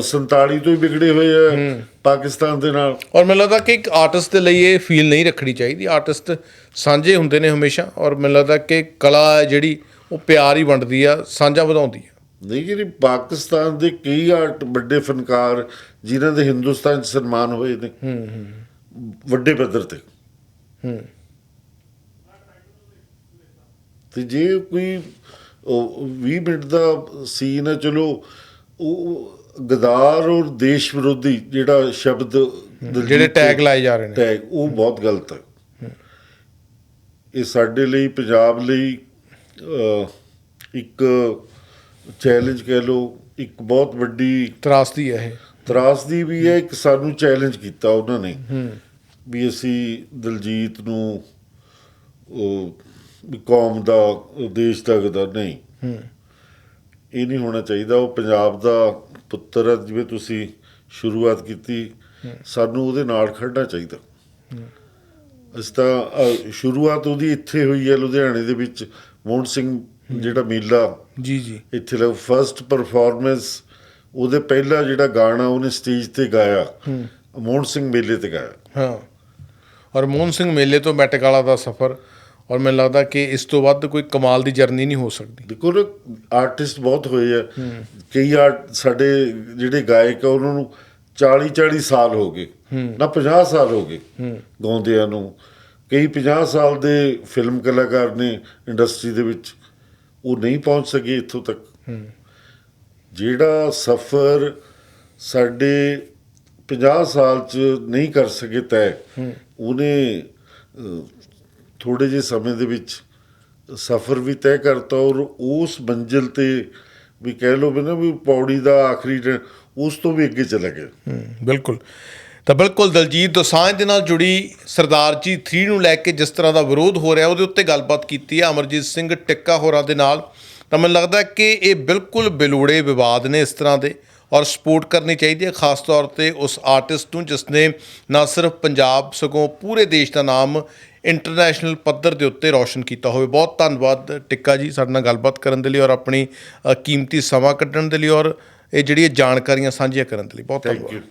47 ਤੋਂ ਹੀ ਵਿਗੜੇ ਹੋਏ ਆ ਪਾਕਿਸਤਾਨ ਦੇ ਨਾਲ। ਔਰ ਮੈਨੂੰ ਲੱਗਦਾ ਕਿ ਇੱਕ ਆਰਟਿਸਟ ਦੇ ਲਈ ਇਹ ਫੀਲ ਨਹੀਂ ਰੱਖਣੀ ਚਾਹੀਦੀ। ਆਰਟਿਸਟ ਸਾਂਝੇ ਹੁੰਦੇ ਨੇ ਹਮੇਸ਼ਾ ਔਰ ਮੈਨੂੰ ਲੱਗਦਾ ਕਿ ਕਲਾ ਜਿਹੜੀ ਉਹ ਪਿਆਰ ਹੀ ਵੰਡਦੀ ਆ ਸਾਂਝਾ ਵਧਾਉਂਦੀ ਆ। ਨਹੀਂ ਜਿਹੜੀ ਪਾਕਿਸਤਾਨ ਦੇ ਕਈ ਆਰਟ ਵੱਡੇ ਫਨਕਾਰ ਜਿਨ੍ਹਾਂ ਦੇ ਹਿੰਦੁਸਤਾਨ 'ਚ ਸਨਮਾਨ ਹੋਏ ਨੇ ਵੱਡੇ ਪੱਧਰ ਤੇ। ਹੂੰ। ਤੇ ਜੇ ਕੋਈ ਉਹ 20 ਮਿੰਟ ਦਾ ਸੀਨ ਹੈ ਚਲੋ ਉਹ ਗਦਾਰ ਔਰ ਦੇਸ਼ ਵਿਰੋਧੀ ਜਿਹੜਾ ਸ਼ਬਦ ਜਿਹੜੇ ਟੈਗ ਲਾਏ ਜਾ ਰਹੇ ਨੇ। ਟੈਗ ਉਹ ਬਹੁਤ ਗਲਤ ਹੈ। ਇਹ ਸਾਡੇ ਲਈ ਪੰਜਾਬ ਲਈ ਇੱਕ ਚੈਲੰਜ ਕਹਿ ਲਓ ਇੱਕ ਬਹੁਤ ਵੱਡੀ ਤਰਾਸਦੀ ਹੈ ਇਹ। ਤਰਾਸਦੀ ਵੀ ਹੈ ਇੱਕ ਸਾਨੂੰ ਚੈਲੰਜ ਕੀਤਾ ਉਹਨਾਂ ਨੇ। ਵੀ ਅਸੀਂ ਦਲਜੀਤ ਨੂੰ ਉਹ ਕੌਮ ਦਾ ਦੇਸ਼ ਦਾ ਗਦਾ ਨਹੀਂ। ਇਹ ਨਹੀਂ ਹੋਣਾ ਚਾਹੀਦਾ ਉਹ ਪੰਜਾਬ ਦਾ ਪੁੱਤਰ ਹੈ ਜਿਵੇਂ ਤੁਸੀਂ ਸ਼ੁਰੂਆਤ ਕੀਤੀ ਸਾਨੂੰ ਉਹਦੇ ਨਾਲ ਖੜਨਾ ਚਾਹੀਦਾ। ਅਸੀਂ ਤਾਂ ਸ਼ੁਰੂਆਤ ਉਹਦੀ ਇੱਥੇ ਹੋਈ ਹੈ ਲੁਧਿਆਣੇ ਦੇ ਵਿੱਚ। ਮੋਹਨ ਸਿੰਘ ਜਿਹੜਾ ਮੇਲਾ ਜੀ ਜੀ। ਇੱਥੇ ਲੱਗ ਫਰਸਟ ਪਰਫਾਰਮੈਂਸ ਉਹਦੇ ਪਹਿਲਾ ਜਿਹੜਾ ਗਾਣਾ ਉਹਨੇ ਸਟੇਜ ਤੇ ਗਾਇਆ ਮੋਹਨ ਸਿੰਘ ਮੇਲੇ ਤੇ ਗਾਇਆ। ਹਾਂ। ਔਰ ਮੋਹਨ ਸਿੰਘ ਮੇਲੇ ਤੋਂ ਮੈਟਕਾਲਾ ਦਾ ਸਫ਼ਰ ਔਰ ਮੈਨੂੰ ਲੱਗਦਾ ਕਿ ਇਸ ਤੋਂ ਵੱਧ ਕੋਈ ਕਮਾਲ ਦੀ ਜਰਨੀ ਨਹੀਂ ਹੋ ਸਕਦੀ। ਨਾ ਆਰਟਿਸਟ ਬਹੁਤ ਹੋਏ ਆ। ਕਈ ਆਰਟ ਸਾਡੇ ਜਿਹੜੇ ਗਾਇਕ ਆ ਉਹਨਾਂ ਨੂੰ 40 40 ਸਾਲ ਹੋ ਗਏ। ਨਾ 50 ਸਾਲ ਹੋ ਗਏ ਗਾਉਂਦਿਆਂ ਨੂੰ। ਕਈ 50 ਸਾਲ ਦੇ ਫਿਲਮ ਕਲਾਕਾਰ ਨੇ ਇੰਡਸਟਰੀ ਦੇ ਵਿੱਚ ਉਹ ਨਹੀਂ ਪਹੁੰਚ ਸਕੇ ਇੱਥੋਂ ਤੱਕ। ਜਿਹੜਾ ਸਫ਼ਰ ਸਾਡੇ 50 ਸਾਲ ਚ ਨਹੀਂ ਕਰ ਸਕੇ ਤੈ ਉਹਨੇ ਥੋੜੇ ਜਿਹੇ ਸਮੇਂ ਦੇ ਵਿੱਚ ਸਫ਼ਰ ਵੀ ਤੈਅ ਕਰਤਾ ਔਰ ਉਸ ਮੰਜ਼ਿਲ ਤੇ ਵੀ ਕਹਿ ਲਓ ਵੀ ਨਾ ਵੀ ਪੌੜੀ ਦਾ ਆਖਰੀ ਟ- ਉਸ ਤੋਂ ਵੀ ਅੱਗੇ ਚਲਾ ਗਿਆ ਬਿਲਕੁਲ। ਤਾਂ ਬਿਲਕੁਲ ਦਲਜੀਤ ਦੋਸਾਂਝ ਦੇ ਨਾਲ ਜੁੜੀ ਸਰਦਾਰ ਜੀ 3 ਨੂੰ ਲੈ ਕੇ ਜਿਸ ਤਰ੍ਹਾਂ ਦਾ ਵਿਰੋਧ ਹੋ ਰਿਹਾ ਉਹਦੇ ਉੱਤੇ ਗੱਲਬਾਤ ਕੀਤੀ ਹੈ ਅਮਰਜੀਤ ਸਿੰਘ ਟਿੱਕਾ ਹੋਰਾਂ ਦੇ ਨਾਲ। ਤਾਂ ਮੈਨੂੰ ਲੱਗਦਾ ਕਿ ਇਹ ਬਿਲਕੁਲ ਬਿਲੋੜੇ ਵਿਵਾਦ ਨੇ ਇਸ ਤਰ੍ਹਾਂ ਦੇ ਔਰ ਸਪੋਰਟ ਕਰਨੀ ਚਾਹੀਦੀ ਹੈ ਖਾਸ ਤੌਰ ਤੇ ਉਸ ਆਰਟਿਸਟ ਨੂੰ ਜਿਸ ਨੇ ਨਾ ਸਿਰਫ ਪੰਜਾਬ ਸਗੋਂ ਪੂਰੇ ਦੇਸ਼ ਦਾ ਨਾਮ ਇੰਟਰਨੈਸ਼ਨਲ ਪੱਧਰ ਦੇ ਉੱਤੇ ਰੌਸ਼ਨ ਕੀਤਾ ਹੋਵੇ। ਬਹੁਤ ਧੰਨਵਾਦ ਟਿੱਕਾ ਜੀ ਸਾਡੇ ਨਾਲ ਗੱਲਬਾਤ ਕਰਨ ਦੇ ਲਈ ਔਰ ਆਪਣੀ ਕੀਮਤੀ ਸਮਾਂ ਕੱਢਣ ਦੇ ਲਈ ਔਰ ਇਹ ਜਿਹੜੀਆਂ ਜਾਣਕਾਰੀਆਂ ਸਾਂਝੀਆਂ ਕਰਨ ਦੇ ਲਈ। ਬਹੁਤ ਧੰਨਵਾਦ।